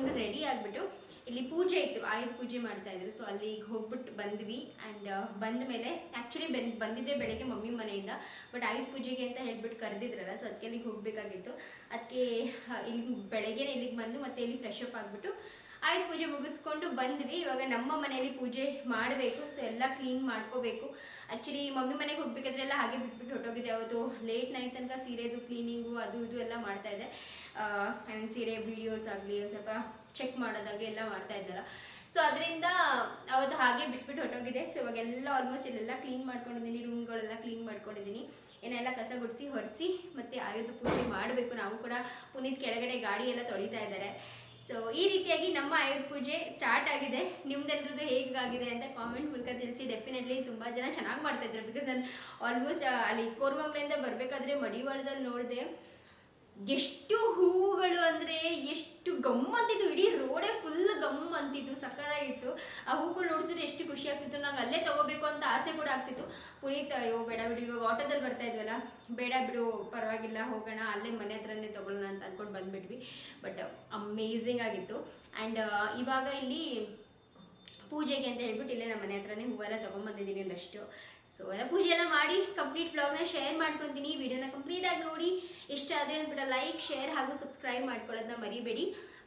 ಮಾಡಿಕೊಂಡು ರೆಡಿ ಆಗಿಬಿಟ್ಟು ಇಲ್ಲಿ ಪೂಜೆ ಇತ್ತು, ಆಯುಧ ಪೂಜೆ ಮಾಡ್ತಾ ಇದ್ರು. ಸೊ ಅಲ್ಲಿಗೆ ಹೋಗ್ಬಿಟ್ಟು ಬಂದ್ವಿ ಆ್ಯಂಡ್ ಬಂದ ಮೇಲೆ ಆ್ಯಕ್ಚುಲಿ ಬೆನ್, ಬಂದಿದ್ದೆ ಬೆಳಗ್ಗೆ ಮಮ್ಮಿ ಮನೆಯಿಂದ ಬಟ್ ಆಯುಧ ಪೂಜೆಗೆ ಅಂತ ಹೇಳ್ಬಿಟ್ಟು ಕರೆದಿದ್ರಲ್ಲ ಸೊ ಅದಕ್ಕೆ ಅಲ್ಲಿಗೆ ಹೋಗಬೇಕಾಗಿತ್ತು. ಅದಕ್ಕೆ ಇಲ್ಲಿ ಬೆಳಗ್ಗೆನೇ ಇಲ್ಲಿಗೆ ಬಂದು ಮತ್ತೆ ಇಲ್ಲಿ ಫ್ರೆಶ್ ಅಪ್ ಆಗಿಬಿಟ್ಟು ಆಯುಧ ಪೂಜೆ ಮುಗಿಸ್ಕೊಂಡು ಬಂದ್ವಿ. ಇವಾಗ ನಮ್ಮ ಮನೆಯಲ್ಲಿ ಪೂಜೆ ಮಾಡಬೇಕು ಸೊ ಎಲ್ಲ ಕ್ಲೀನ್ ಮಾಡ್ಕೋಬೇಕು. ಆ್ಯಕ್ಚುಲಿ ಮಮ್ಮಿ ಮನೆಗೆ ಹೋಗ್ಬೇಕಾದ್ರೆ ಎಲ್ಲ ಹಾಗೆ ಬಿಟ್ಬಿಟ್ಟು ಹೊಟ್ಟೋಗಿದೆ ಅವತ್ತು ಲೇಟ್ ನೈಟ್ ತನಕ ಸೀರೆದು ಕ್ಲೀನಿಂಗು ಅದು ಇದು ಎಲ್ಲ ಮಾಡ್ತಾಯಿದೆ ಐ ಮೀನ್ ಸೀರೆ ವೀಡಿಯೋಸ್ ಆಗಲಿ ಒಂದು ಸ್ವಲ್ಪ ಚೆಕ್ ಮಾಡೋದಾಗಲಿ ಎಲ್ಲ ಮಾಡ್ತಾ ಇದ್ದಲ್ಲ ಸೊ ಅದರಿಂದ ಅವತ್ತು ಹಾಗೆ ಬಿಟ್ಬಿಟ್ಟು ಹೊಟ್ಟೋಗಿದೆ ಸೊ ಇವಾಗೆಲ್ಲ ಆಲ್ಮೋಸ್ಟ್ ಇಲ್ಲೆಲ್ಲ ಕ್ಲೀನ್ ಮಾಡ್ಕೊಂಡಿದ್ದೀನಿ ರೂಮ್ಗಳೆಲ್ಲ ಕ್ಲೀನ್ ಮಾಡ್ಕೊಂಡಿದ್ದೀನಿ. ಏನೆಲ್ಲ ಕಸ ಗುಡಿಸಿ ಹೊರಿಸಿ ಮತ್ತು ಆಯುಧ ಪೂಜೆ ಮಾಡಬೇಕು. ನಾವು ಕೂಡ ಪುನೀತ್ ಕೆಳಗಡೆ ಗಾಡಿ ಎಲ್ಲ ತೊಳಿತಾ ಇದ್ದಾರೆ. ಸೊ ಈ ರೀತಿಯಾಗಿ ನಮ್ಮ ಆಯುಧ ಪೂಜೆ ಸ್ಟಾರ್ಟ್ ಆಗಿದೆ. ನಿಮ್ದೆಲ್ರದ್ದು ಹೇಗಾಗಿದೆ ಅಂತ ಕಾಮೆಂಟ್ ಮೂಲಕ ತಿಳಿಸಿ. ಡೆಫಿನೆಟ್ಲಿ ತುಂಬ ಜನ ಚೆನ್ನಾಗಿ ಮಾಡ್ತಾ ಇದ್ದಾರೆ. ಬಿಕಾಸ್ ನಾನು ಆಲ್ಮೋಸ್ಟ್ ಅಲ್ಲಿ ಕೋರ್ಮಂಗ್ಲಿಂದ ಬರಬೇಕಾದ್ರೆ ಮಡಿವಾಳದಲ್ಲಿ ನೋಡಿದೆ. ಎಷ್ಟು ಹೂವುಗಳು ಅಂದರೆ ಎಷ್ಟು ಗಮ್ ಅಂತಿತ್ತು. ಇಡೀ ರೋಡೇ ಫುಲ್ ಗಮ್ ಅಂತಿತ್ತು. ಸಕ್ಕತ್ತಾಗಿತ್ತು ಆ ಹೂಗಳು ನೋಡಿದ್ರೆ ಎಷ್ಟು ಖುಷಿ ಆಗ್ತಿತ್ತು. ನಂಗೆ ಅಲ್ಲೇ ತಗೋಬೇಕು ಅಂತ ಆಸೆ ಕೂಡ ಆಗ್ತಿತ್ತು. ಪುನೀತ್, ಅಯ್ಯೋ, ಬೇಡ ಬಿಡು, ಇವಾಗ ಆಟೋದಲ್ಲಿ ಬರ್ತಾ ಇದ್ವಲ್ಲ. ಬೇಡ ಬಿಡು, ಪರವಾಗಿಲ್ಲ, ಹೋಗೋಣ, ಅಲ್ಲೇ ಮನೆ ಹತ್ರನೇ ತಗೊಳ್ಳೋಣ ಅಂತ ಅಂದ್ಕೊಂಡು ಬಂದ್ಬಿಟ್ವಿ. ಬಟ್ ಅಮೇಝಿಂಗ್ ಆಗಿತ್ತು. ಆ್ಯಂಡ್ ಇವಾಗ ಇಲ್ಲಿ ಪೂಜೆಗೆ ಅಂತ ಹೇಳ್ಬಿಟ್ಟು ಇಲ್ಲೇ ನಮ್ಮ ಮನೆ ಹತ್ರನೇ ಹೂವೆಲ್ಲ ತೊಗೊಂಬಂದಿದ್ದೀನಿ ಒಂದಷ್ಟು. ಸೊ ಎಲ್ಲ ಪೂಜೆ ಎಲ್ಲ ಮಾಡಿ ಕಂಪ್ಲೀಟ್ ಬ್ಲಾಗ್ನ ಶೇರ್ ಮಾಡ್ಕೊತೀನಿ. ವಿಡಿಯೋನ ಕಂಪ್ಲೀಟ್ ಆಗಿ ನೋಡಿ. ಇಷ್ಟ ಆದರೆ ಅಂದ್ಬಿಟ್ಟು ಲೈಕ್ ಶೇರ್ ಹಾಗೂ ಸಬ್ಸ್ಕ್ರೈಬ್ ಮಾಡ್ಕೊಳ್ಳೋದನ್ನ ಮರಿಬೇಡಿ.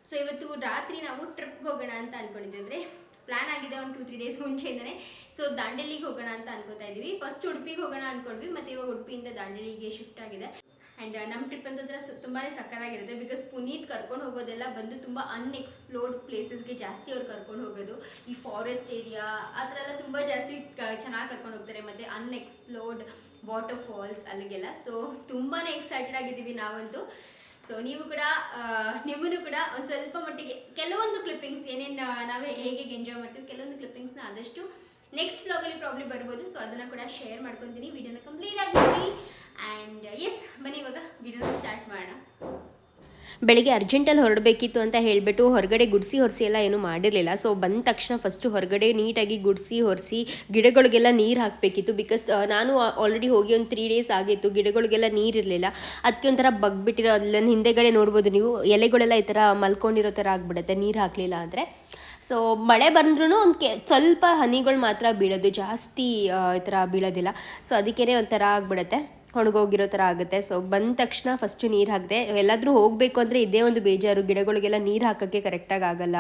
ಸೊ ಇವತ್ತು ರಾತ್ರಿ ನಾವು ಟ್ರಿಪ್ಗೆ ಹೋಗೋಣ ಅಂತ ಅನ್ಕೊಂಡಿದ್ವಿ. ಅಂದರೆ ಪ್ಲಾನ್ ಆಗಿದೆ ಒಂದು ಟೂ ತ್ರೀ ಡೇಸ್ ಮುಂಚೆಯಿಂದನೇ. ಸೊ ದಾಂಡೇಲಿಗೆ ಹೋಗೋಣ ಅಂತ ಅನ್ಕೋತಾ ಇದ್ದೀವಿ ಫಸ್ಟ್ ಉಡುಪಿಗೆ ಹೋಗೋಣ ಅನ್ಕೊಂಡ್ವಿ. ಮತ್ತು ಇವಾಗ ಉಡುಪಿಯಿಂದ ದಾಂಡೇಲಿಗೆ ಶಿಫ್ಟ್ ಆಗಿದೆ. ಆ್ಯಂಡ್ ನಮ್ಮ ಟ್ರಿಪ್ ಅಂತಂದ್ರೆ ತುಂಬಾ ಸಕ್ಕತ್ತಾಗಿರುತ್ತೆ ಬಿಕಾಸ್ ಪುನೀತ್ ಕರ್ಕೊಂಡು ಹೋಗೋದೆಲ್ಲ ಬಂದು ತುಂಬ ಅನ್ಎಕ್ಸ್ಪ್ಲೋರ್ಡ್ ಪ್ಲೇಸಸ್ಗೆ ಜಾಸ್ತಿ ಅವ್ರು ಕರ್ಕೊಂಡು ಹೋಗೋದು. ಈ ಫಾರೆಸ್ಟ್ ಏರಿಯಾ ಆ ಥರ ಎಲ್ಲ ತುಂಬ ಜಾಸ್ತಿ ಚೆನ್ನಾಗಿ ಕರ್ಕೊಂಡು ಹೋಗ್ತಾರೆ. ಮತ್ತು ಅನ್ಎಕ್ಸ್ಪ್ಲೋರ್ಡ್ ವಾಟರ್ ಫಾಲ್ಸ್ ಅಲ್ಲಿಗೆಲ್ಲ. ಸೊ ತುಂಬಾ ಎಕ್ಸೈಟೆಡ್ ಆಗಿದ್ದೀವಿ ನಾವಂತೂ. ಸೊ ನೀವು ಕೂಡ ನಿಮ್ಮನ್ನು ಕೂಡ ಒಂದು ಸ್ವಲ್ಪ ಮಟ್ಟಿಗೆ ಕೆಲವೊಂದು ಕ್ಲಿಪ್ಪಿಂಗ್ಸ್ ಏನೇನು ನಾವೇ ಹೇಗೆ ಎಂಜಾಯ್ ಮಾಡ್ತೀವಿ ಕೆಲವೊಂದು ಕ್ಲಿಪ್ಪಿಂಗ್ಸ್ನ ಆದಷ್ಟು ನೆಕ್ಸ್ಟ್ ಬ್ಲಾಗಲ್ಲಿ ಪ್ರಾಬ್ಲಮ್ ಬರ್ಬೋದು. ಸೊ ಅದನ್ನು ಕೂಡ ಶೇರ್ ಮಾಡ್ಕೊತೀನಿ. ವಿಡಿಯೋನ ಕಂಪ್ಲೀಟ್ ಆಗಿ ಆ್ಯಂಡ್ ಎಸ್ ಬನ್ನಿ ಇವಾಗ ವಿಡಿಯೋನ ಸ್ಟಾರ್ಟ್ ಮಾಡೋಣ. ಬೆಳಿಗ್ಗೆ ಅರ್ಜೆಂಟಲ್ಲಿ ಹೊರಡಬೇಕಿತ್ತು ಅಂತ ಹೇಳಿಬಿಟ್ಟು ಹೊರಗಡೆ ಗುಡಿಸಿ ಹೊರಿಸಿ ಎಲ್ಲ ಏನು ಮಾಡಿರಲಿಲ್ಲ. ಸೊ ಬಂದ ತಕ್ಷಣ ಫಸ್ಟು ಹೊರಗಡೆ ನೀಟಾಗಿ ಗುಡಿಸಿ ಹೊರಿಸಿ ಗಿಡಗಳಿಗೆಲ್ಲ ನೀರು ಹಾಕಬೇಕಿತ್ತು ಬಿಕಾಸ್ ನಾನು ಆಲ್ರೆಡಿ ಹೋಗಿ ಒಂದು ತ್ರೀ ಡೇಸ್ ಆಗಿತ್ತು. ಗಿಡಗಳಿಗೆಲ್ಲ ನೀರಿರಲಿಲ್ಲ ಅದಕ್ಕೆ ಒಂಥರ ಬಗ್ಬಿಟ್ಟಿರೋ ಅದನ್ನ ಹಿಂದೆಗಡೆ ನೋಡ್ಬೋದು ನೀವು. ಎಲೆಗಳೆಲ್ಲ ಈ ಥರ ಮಲ್ಕೊಂಡಿರೋ ಥರ ಆಗಿಬಿಡುತ್ತೆ, ನೀರು ಹಾಕಲಿಲ್ಲ ಅಂದರೆ. ಸೊ ಮಳೆ ಬಂದ್ರೂ ಒಂದು ಕೆ, ಸ್ವಲ್ಪ ಹನಿಗಳು ಮಾತ್ರ ಬೀಳೋದು. ಜಾಸ್ತಿ ಈ ಥರ ಬೀಳೋದಿಲ್ಲ. ಸೊ ಅದಕ್ಕೇ ಒಂಥರ ಆಗಿಬಿಡುತ್ತೆ. ಒಣಗೋಗಿರೋ ಥರ ಆಗುತ್ತೆ. ಸೊ ಬಂದ ತಕ್ಷಣ ಫಸ್ಟು ನೀರು ಹಾಕಿದೆ, ಎಲ್ಲಾದರೂ ಹೋಗಬೇಕು ಅಂದರೆ ಇದೇ ಒಂದು ಬೇಜಾರು. ಗಿಡಗಳಿಗೆಲ್ಲ ನೀರು ಹಾಕೋಕ್ಕೆ ಕರೆಕ್ಟಾಗಿ ಆಗಲ್ಲ.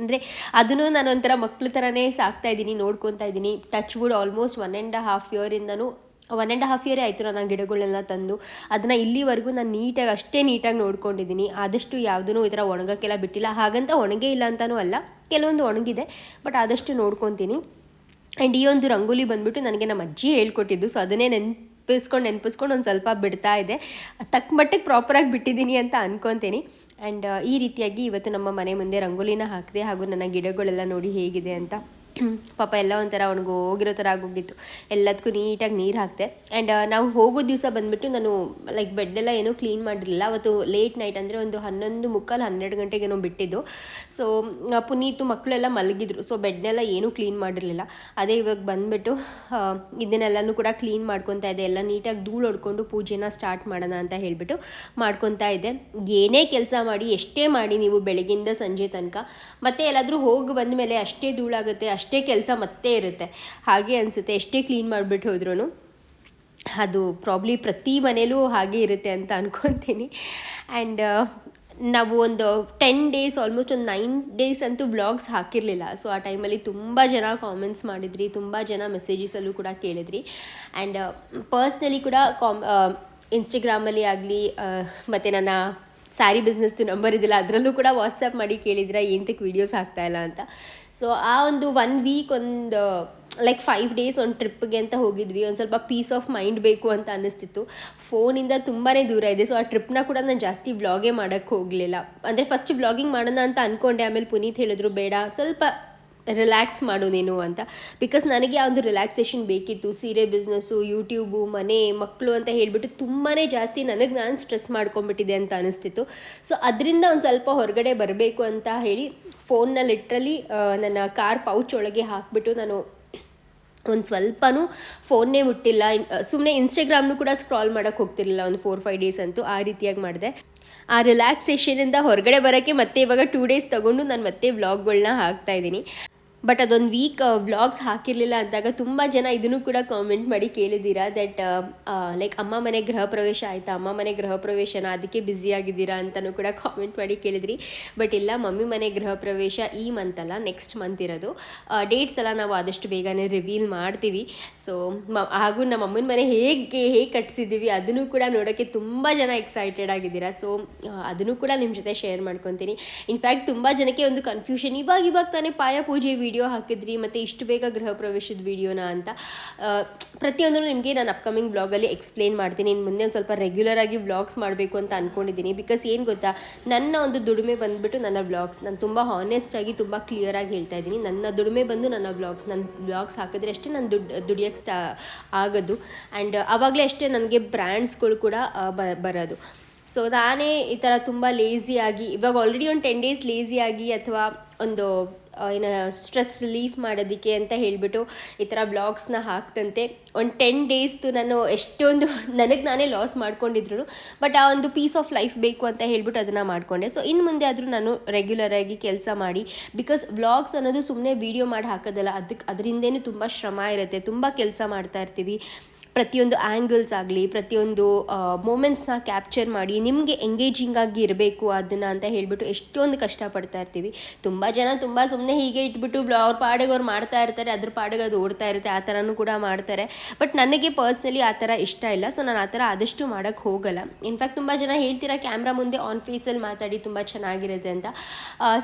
ಅಂದರೆ ಅದನ್ನು ನಾನು ಒಂಥರ ಮಕ್ಳ ಥರನೇ ಸಾಕ್ತಾ ಇದ್ದೀನಿ, ನೋಡ್ಕೊತಾ ಇದ್ದೀನಿ. Touch wood almost one and half ಇಯರಿಂದನೂ one and half ಇಯರೇ ಆಯಿತು ನಾನು ಗಿಡಗಳನ್ನೆಲ್ಲ ತಂದು. ಅದನ್ನು ಇಲ್ಲಿವರೆಗೂ ನಾನು ನೀಟಾಗಿ, ಅಷ್ಟೇ ನೀಟಾಗಿ ನೋಡ್ಕೊಂಡಿದ್ದೀನಿ. ಆದಷ್ಟು ಯಾವುದೂ ಈ ಥರ ಒಣಗೋಕ್ಕೆಲ್ಲ ಬಿಟ್ಟಿಲ್ಲ. ಹಾಗಂತ ಒಣಗೇ ಇಲ್ಲ ಅಂತಲೂ ಅಲ್ಲ, ಕೆಲವೊಂದು ಒಣಗಿದೆ ಬಟ್ ಆದಷ್ಟು ನೋಡ್ಕೊತೀನಿ. ಆ್ಯಂಡ್ ಈ ಒಂದು ರಂಗೋಲಿ ಬಂದ್ಬಿಟ್ಟು ನನಗೆ ನಮ್ಮ ಅಜ್ಜಿ ಹೇಳ್ಕೊಟ್ಟಿದ್ದು. ಸೊ ಅದನ್ನೇ ನೆನಪಿಸ್ಕೊಂಡು ನೆನಪಿಸ್ಕೊಂಡು ಒಂದು ಸ್ವಲ್ಪ ಬಿಡ್ತಾ ಇದೆ. ತಕ್ಕ ಮಟ್ಟಿಗೆ ಪ್ರಾಪರಾಗಿ ಬಿಟ್ಟಿದ್ದೀನಿ ಅಂತ ಅನ್ಕೊತೀನಿ. ಆ್ಯಂಡ್ ಈ ರೀತಿಯಾಗಿ ಇವತ್ತು ನಮ್ಮ ಮನೆ ಮುಂದೆ ರಂಗೋಲಿನ ಹಾಕಿದೆ ಹಾಗೂ ನನ್ನ ಗಿಡಗಳೆಲ್ಲ ನೋಡಿ ಹೇಗಿದೆ ಅಂತ. ಪಾಪ ಎಲ್ಲ ಒಂಥರ ಅವ್ನಿಗೆ ಹೋಗಿರೋ ಥರ ಆಗೋಗಿತ್ತು. ಎಲ್ಲದಕ್ಕೂ ನೀಟಾಗಿ ನೀರು ಹಾಕಿದೆ. ಆ್ಯಂಡ್ ನಾವು ಹೋಗೋ ದಿವಸ ಬಂದುಬಿಟ್ಟು ನಾನು ಲೈಕ್ ಬೆಡ್ಡೆಲ್ಲ ಏನೂ ಕ್ಲೀನ್ ಮಾಡಿರಲಿಲ್ಲ. ಅವತ್ತು ಲೇಟ್ ನೈಟ್ ಅಂದರೆ ಒಂದು ಹನ್ನೊಂದು ಮುಕ್ಕಾಲು ಹನ್ನೆರಡು ಗಂಟೆಗೇನೋ ಬಿಟ್ಟಿದ್ದು. ಸೊ ಪುನೀತು ಮಕ್ಕಳೆಲ್ಲ ಮಲಗಿದ್ರು. ಸೊ ಬೆಡ್ನೆಲ್ಲ ಏನೂ ಕ್ಲೀನ್ ಮಾಡಿರಲಿಲ್ಲ. ಅದೇ ಇವಾಗ ಬಂದುಬಿಟ್ಟು ಇದನ್ನೆಲ್ಲನೂ ಕೂಡ ಕ್ಲೀನ್ ಮಾಡ್ಕೊತಾ ಇದೆ ಎಲ್ಲ ನೀಟಾಗಿ ಧೂಳು ಹೊಡ್ಕೊಂಡು ಪೂಜೆನ ಸ್ಟಾರ್ಟ್ ಮಾಡೋಣ ಅಂತ ಹೇಳಿಬಿಟ್ಟು ಮಾಡ್ಕೊತಾ ಇದೆ ಏನೇ ಕೆಲಸ ಮಾಡಿ ಎಷ್ಟೇ ಮಾಡಿ ನೀವು ಬೆಳಗಿಂದ ಸಂಜೆ ತನಕ. ಮತ್ತೆ ಎಲ್ಲಾದರೂ ಹೋಗಿ ಬಂದ ಮೇಲೆ ಅಷ್ಟೇ ಧೂಳಾಗುತ್ತೆ, ಅಷ್ಟೇ ಕೆಲಸ ಮತ್ತೆ ಇರುತ್ತೆ. ಹಾಗೆ ಅನಿಸುತ್ತೆ. ಎಷ್ಟೇ ಕ್ಲೀನ್ ಮಾಡಿಬಿಟ್ಟು ಹೋದ್ರೂ ಅದು ಪ್ರಾಬ್ಲಿ ಪ್ರತಿ ಮನೇಲೂ ಹಾಗೆ ಇರುತ್ತೆ ಅಂತ ಅನ್ಕೊತೀನಿ. ಆ್ಯಂಡ್ ನಾವು ಒಂದು ಟೆನ್ ಡೇಸ್ ಆಲ್ಮೋಸ್ಟ್ ಒಂದು ನೈನ್ ಡೇಸ್ ಅಂತೂ ಬ್ಲಾಗ್ಸ್ ಹಾಕಿರಲಿಲ್ಲ. ಸೊ ಆ ಟೈಮಲ್ಲಿ ತುಂಬ ಜನ ಕಾಮೆಂಟ್ಸ್ ಮಾಡಿದ್ರಿ, ತುಂಬ ಜನ ಮೆಸೇಜಸಲ್ಲೂ ಕೂಡ ಕೇಳಿದ್ರಿ. ಆ್ಯಂಡ್ ಪರ್ಸ್ನಲಿ ಕೂಡ ಕಾಮ್ ಇನ್ಸ್ಟಾಗ್ರಾಮಲ್ಲಿ ಆಗಲಿ ಮತ್ತು ನನ್ನ ಸ್ಯಾರಿ ಬಿಸ್ನೆಸ್ದು ನಂಬರ್ ಇದಿಲ್ಲ ಅದರಲ್ಲೂ ಕೂಡ ವಾಟ್ಸಪ್ ಮಾಡಿ ಕೇಳಿದ್ರೆ ಏನಕ್ಕೆ ವೀಡಿಯೋಸ್ ಹಾಕ್ತಾಯಿಲ್ಲ ಅಂತ. ಸೊ ಆ ಒಂದು ಒನ್ ವೀಕ್ ಒಂದು ಲೈಕ್ ಫೈವ್ ಡೇಸ್ ಒಂದು ಟ್ರಿಪ್ಗೆ ಅಂತ ಹೋಗಿದ್ವಿ. ಒಂದು ಸ್ವಲ್ಪ ಪೀಸ್ ಆಫ್ ಮೈಂಡ್ ಬೇಕು ಅಂತ ಅನ್ನಿಸ್ತಿತ್ತು. ಫೋನಿಂದ ತುಂಬಾ ದೂರ ಇದೆ. ಸೊ ಆ ಟ್ರಿಪ್ನ ಕೂಡ ನಾನು ಜಾಸ್ತಿ ವ್ಲಾಗೇ ಮಾಡೋಕ್ಕೆ ಹೋಗಲಿಲ್ಲ. ಅಂದರೆ ಫಸ್ಟ್ ವ್ಲಾಗಿಂಗ್ ಮಾಡೋಣ ಅಂತ ಅಂದ್ಕೊಂಡೆ ಆಮೇಲೆ ಪುನೀತ್ ಹೇಳಿದ್ರು, ಬೇಡ. ಸ್ವಲ್ಪ ರಿಲ್ಯಾಕ್ಸ್ ಮಾಡು ನೀನು ಅಂತ. ಬಿಕಾಸ್ ನನಗೆ ಆ ಒಂದು ರಿಲ್ಯಾಕ್ಸೇಷನ್ ಬೇಕಿತ್ತು. ಸೀರೆ ಬಿಸ್ನೆಸ್ಸು ಯೂಟ್ಯೂಬು ಮನೆ ಮಕ್ಕಳು ಅಂತ ಹೇಳಿಬಿಟ್ಟು ತುಂಬಾ ಜಾಸ್ತಿ ನನಗೆ ನಾನು ಸ್ಟ್ರೆಸ್ ಮಾಡ್ಕೊಂಬಿಟ್ಟಿದೆ ಅಂತ ಅನಿಸ್ತಿತ್ತು. ಸೊ ಅದರಿಂದ ಒಂದು ಸ್ವಲ್ಪ ಹೊರಗಡೆ ಬರಬೇಕು ಅಂತ ಹೇಳಿ ಫೋನ್ನ ಲಿಟ್ರಲಿ ನನ್ನ ಕಾರ್ ಪೌಚ್ ಒಳಗೆ ಹಾಕಿಬಿಟ್ಟು ನಾನು ಒಂದು ಸ್ವಲ್ಪನೂ ಫೋನ್ನೇ ಮುಟ್ಟಿಲ್ಲ. ಸುಮ್ಮನೆ ಇನ್ಸ್ಟಾಗ್ರಾಮ್ನು ಕೂಡ ಸ್ಕ್ರಾಲ್ ಮಾಡೋಕ್ಕೆ ಹೋಗ್ತಿರಲಿಲ್ಲ. ಒಂದು ಫೋರ್ ಫೈವ್ ಡೇಸ್ ಅಂತೂ ಆ ರೀತಿಯಾಗಿ ಮಾಡಿದೆ. ಆ ರಿಲ್ಯಾಕ್ಸೇಷನಿಂದ ಹೊರಗಡೆ ಬರೋಕ್ಕೆ ಮತ್ತೆ ಇವಾಗ ಟೂ ಡೇಸ್ ತೊಗೊಂಡು ನಾನು ಮತ್ತೆ ವ್ಲಾಗ್ಗಳನ್ನ ಹಾಕ್ತಾ ಇದ್ದೀನಿ. ಬಟ್ ಅದೊಂದು ವೀಕ್ ವ್ಲಾಗ್ಸ್ ಹಾಕಿರಲಿಲ್ಲ ಅಂದಾಗ ತುಂಬ ಜನ ಇದನ್ನು ಕೂಡ ಕಾಮೆಂಟ್ ಮಾಡಿ ಕೇಳಿದ್ದೀರಾ ದಟ್ ಲೈಕ್ ಅಮ್ಮ ಮನೆ ಗೃಹ ಪ್ರವೇಶ ಆಯಿತಾ? ಅಮ್ಮ ಮನೆ ಗೃಹ ಪ್ರವೇಶನ ಅದಕ್ಕೆ ಬ್ಯುಸಿ ಆಗಿದ್ದೀರಾ ಅಂತಲೂ ಕೂಡ ಕಾಮೆಂಟ್ ಮಾಡಿ ಕೇಳಿದ್ರಿ. ಬಟ್ ಇಲ್ಲ, ಮಮ್ಮಿ ಮನೆ ಗೃಹ ಪ್ರವೇಶ ಈ ಮಂತ್ ಅಲ್ಲ ನೆಕ್ಸ್ಟ್ ಮಂತ್ ಇರೋದು. ಡೇಟ್ಸ್ ಎಲ್ಲ ನಾವು ಆದಷ್ಟು ಬೇಗನೆ ರಿವೀಲ್ ಮಾಡ್ತೀವಿ. ಸೊ ಮ, ಹಾಗೂ ನಮ್ಮ ಅಮ್ಮನ ಮನೆ ಹೇಗೆ ಹೇಗೆ ಕಟ್ಸಿದ್ದೀವಿ ಅದನ್ನು ಕೂಡ ನೋಡೋಕ್ಕೆ ತುಂಬ ಜನ ಎಕ್ಸೈಟೆಡ್ ಆಗಿದ್ದೀರಾ. ಸೊ ಅದನ್ನು ಕೂಡ ನಿಮ್ಮ ಜೊತೆ ಶೇರ್ ಮಾಡ್ಕೊತೀನಿ. ಇನ್ಫ್ಯಾಕ್ಟ್ ತುಂಬ ಜನಕ್ಕೆ ಒಂದು ಕನ್ಫ್ಯೂಷನ್ ಇವಾಗ ಇವಾಗ ತಾನೇ ಪಾಯ ಪೂಜೆ ವಿಡಿಯೋ ಹಾಕಿದ್ರಿ ಮತ್ತು ಇಷ್ಟು ಬೇಗ ಗೃಹ ಪ್ರವೇಶದ ವಿಡಿಯೋನ ಅಂತ ಪ್ರತಿಯೊಂದೂ ನಿಮಗೆ ನಾನು ಅಪ್ಕಮಿಂಗ್ ಬ್ಲಾಗಲ್ಲಿ ಎಕ್ಸ್ಪ್ಲೇನ್ ಮಾಡ್ತೀನಿ. ಇನ್ನು ಮುಂದೆ ಒಂದು ಸ್ವಲ್ಪ ರೆಗ್ಯುಲರ್ ಆಗಿ ವ್ಲಾಗ್ಸ್ ಮಾಡಬೇಕು ಅಂತ ಅಂದ್ಕೊಂಡಿದ್ದೀನಿ ಬಿಕಾಸ್ ಏನು ಗೊತ್ತಾ, ನನ್ನ ಒಂದು ದುಡಿಮೆ ಬಂದುಬಿಟ್ಟು ನನ್ನ ವ್ಲಾಗ್ಸ್ ನಾನು ತುಂಬ ಹಾನೆಸ್ಟಾಗಿ ತುಂಬ ಕ್ಲಿಯರ್ ಆಗಿ ಹೇಳ್ತಾ ಇದ್ದೀನಿ. ನನ್ನ ದುಡಿಮೆ ಬಂದು ನನ್ನ ವ್ಲಾಗ್ಸ್ ನನ್ನ ವ್ಲಾಗ್ಸ್ ಹಾಕಿದ್ರೆ ಅಷ್ಟೇ ನಾನು ದುಡ್ಡು ದುಡಿಯೋಕ್ಕೆ ಸ್ಟಾ, ಆಗೋದು. ಆ್ಯಂಡ್ ಆವಾಗಲೇ ಅಷ್ಟೇ ನನಗೆ ಬ್ರ್ಯಾಂಡ್ಸ್ಗಳು ಕೂಡ ಬರೋದು. ಸೊ ನಾನೇ ಈ ಥರ ತುಂಬ ಲೇಸಿಯಾಗಿ ಇವಾಗ ಆಲ್ರೆಡಿ ಒಂದು ಟೆನ್ ಡೇಸ್ ಲೇಸಿಯಾಗಿ ಅಥವಾ ಒಂದು ಏನು ಸ್ಟ್ರೆಸ್ ರಿಲೀಫ್ ಮಾಡೋದಕ್ಕೆ ಅಂತ ಹೇಳಿಬಿಟ್ಟು ಈ ಥರ ಬ್ಲಾಗ್ಸ್ನ ಹಾಕ್ತಂತೆ. ಒಂದು ಟೆನ್ ಡೇಸ್ದು ನಾನು ಎಷ್ಟೊಂದು ನನಗೆ ನಾನೇ ಲಾಸ್ ಮಾಡ್ಕೊಂಡಿದ್ರು ಬಟ್ ಆ ಒಂದು ಪೀಸ್ ಆಫ್ ಲೈಫ್ ಬೇಕು ಅಂತ ಹೇಳ್ಬಿಟ್ಟು ಅದನ್ನು ಮಾಡಿಕೊಂಡೆ. ಸೊ ಇನ್ನು ಮುಂದೆ ಆದರೂ ನಾನು ರೆಗ್ಯುಲರಾಗಿ ಕೆಲಸ ಮಾಡಿ ಬಿಕಾಸ್ ವ್ಲಾಗ್ಸ್ ಅನ್ನೋದು ಸುಮ್ಮನೆ ವೀಡಿಯೋ ಮಾಡಿ ಹಾಕೋದಲ್ಲ ಅದಕ್ಕೆ ಅದರಿಂದೇನು ತುಂಬ ಶ್ರಮ ಇರುತ್ತೆ, ತುಂಬ ಕೆಲಸ ಮಾಡ್ತಾ ಇರ್ತೀವಿ. ಪ್ರತಿಯೊಂದು ಆ್ಯಂಗಲ್ಸ್ ಆಗಲಿ, ಪ್ರತಿಯೊಂದು ಮೂಮೆಂಟ್ಸ್ನ ಕ್ಯಾಪ್ಚರ್ ಮಾಡಿ ನಿಮಗೆ ಎಂಗೇಜಿಂಗ್ ಆಗಿ ಇರಬೇಕು ಅದನ್ನು ಅಂತ ಹೇಳಿಬಿಟ್ಟು ಎಷ್ಟೊಂದು ಕಷ್ಟಪಡ್ತಾ ಇರ್ತೀವಿ. ತುಂಬ ಜನ ತುಂಬ ಸುಮ್ಮನೆ ಹೀಗೆ ಇಟ್ಬಿಟ್ಟು ಬ್ಲಾ ಅವ್ರ ಪಾಡಿಗೆ ಅವ್ರು ಮಾಡ್ತಾ ಇರ್ತಾರೆ, ಅದ್ರ ಪಾಡಿಗೆ ಅದು ಓಡ್ತಾ ಇರುತ್ತೆ, ಆ ಥರನೂ ಕೂಡ ಮಾಡ್ತಾರೆ. ಬಟ್ ನನಗೆ ಪರ್ಸ್ನಲಿ ಆ ಥರ ಇಷ್ಟ ಇಲ್ಲ ಸೊ ನಾನು ಆ ಥರ ಆದಷ್ಟು ಮಾಡೋಕ್ಕೆ ಹೋಗಲ್ಲ. ಇನ್ಫ್ಯಾಕ್ಟ್ ತುಂಬ ಜನ ಹೇಳ್ತೀರಾ ಕ್ಯಾಮ್ರಾ ಮುಂದೆ ಆನ್ ಫೇಸಲ್ಲಿ ಮಾತಾಡಿ ತುಂಬ ಚೆನ್ನಾಗಿರುತ್ತೆ ಅಂತ.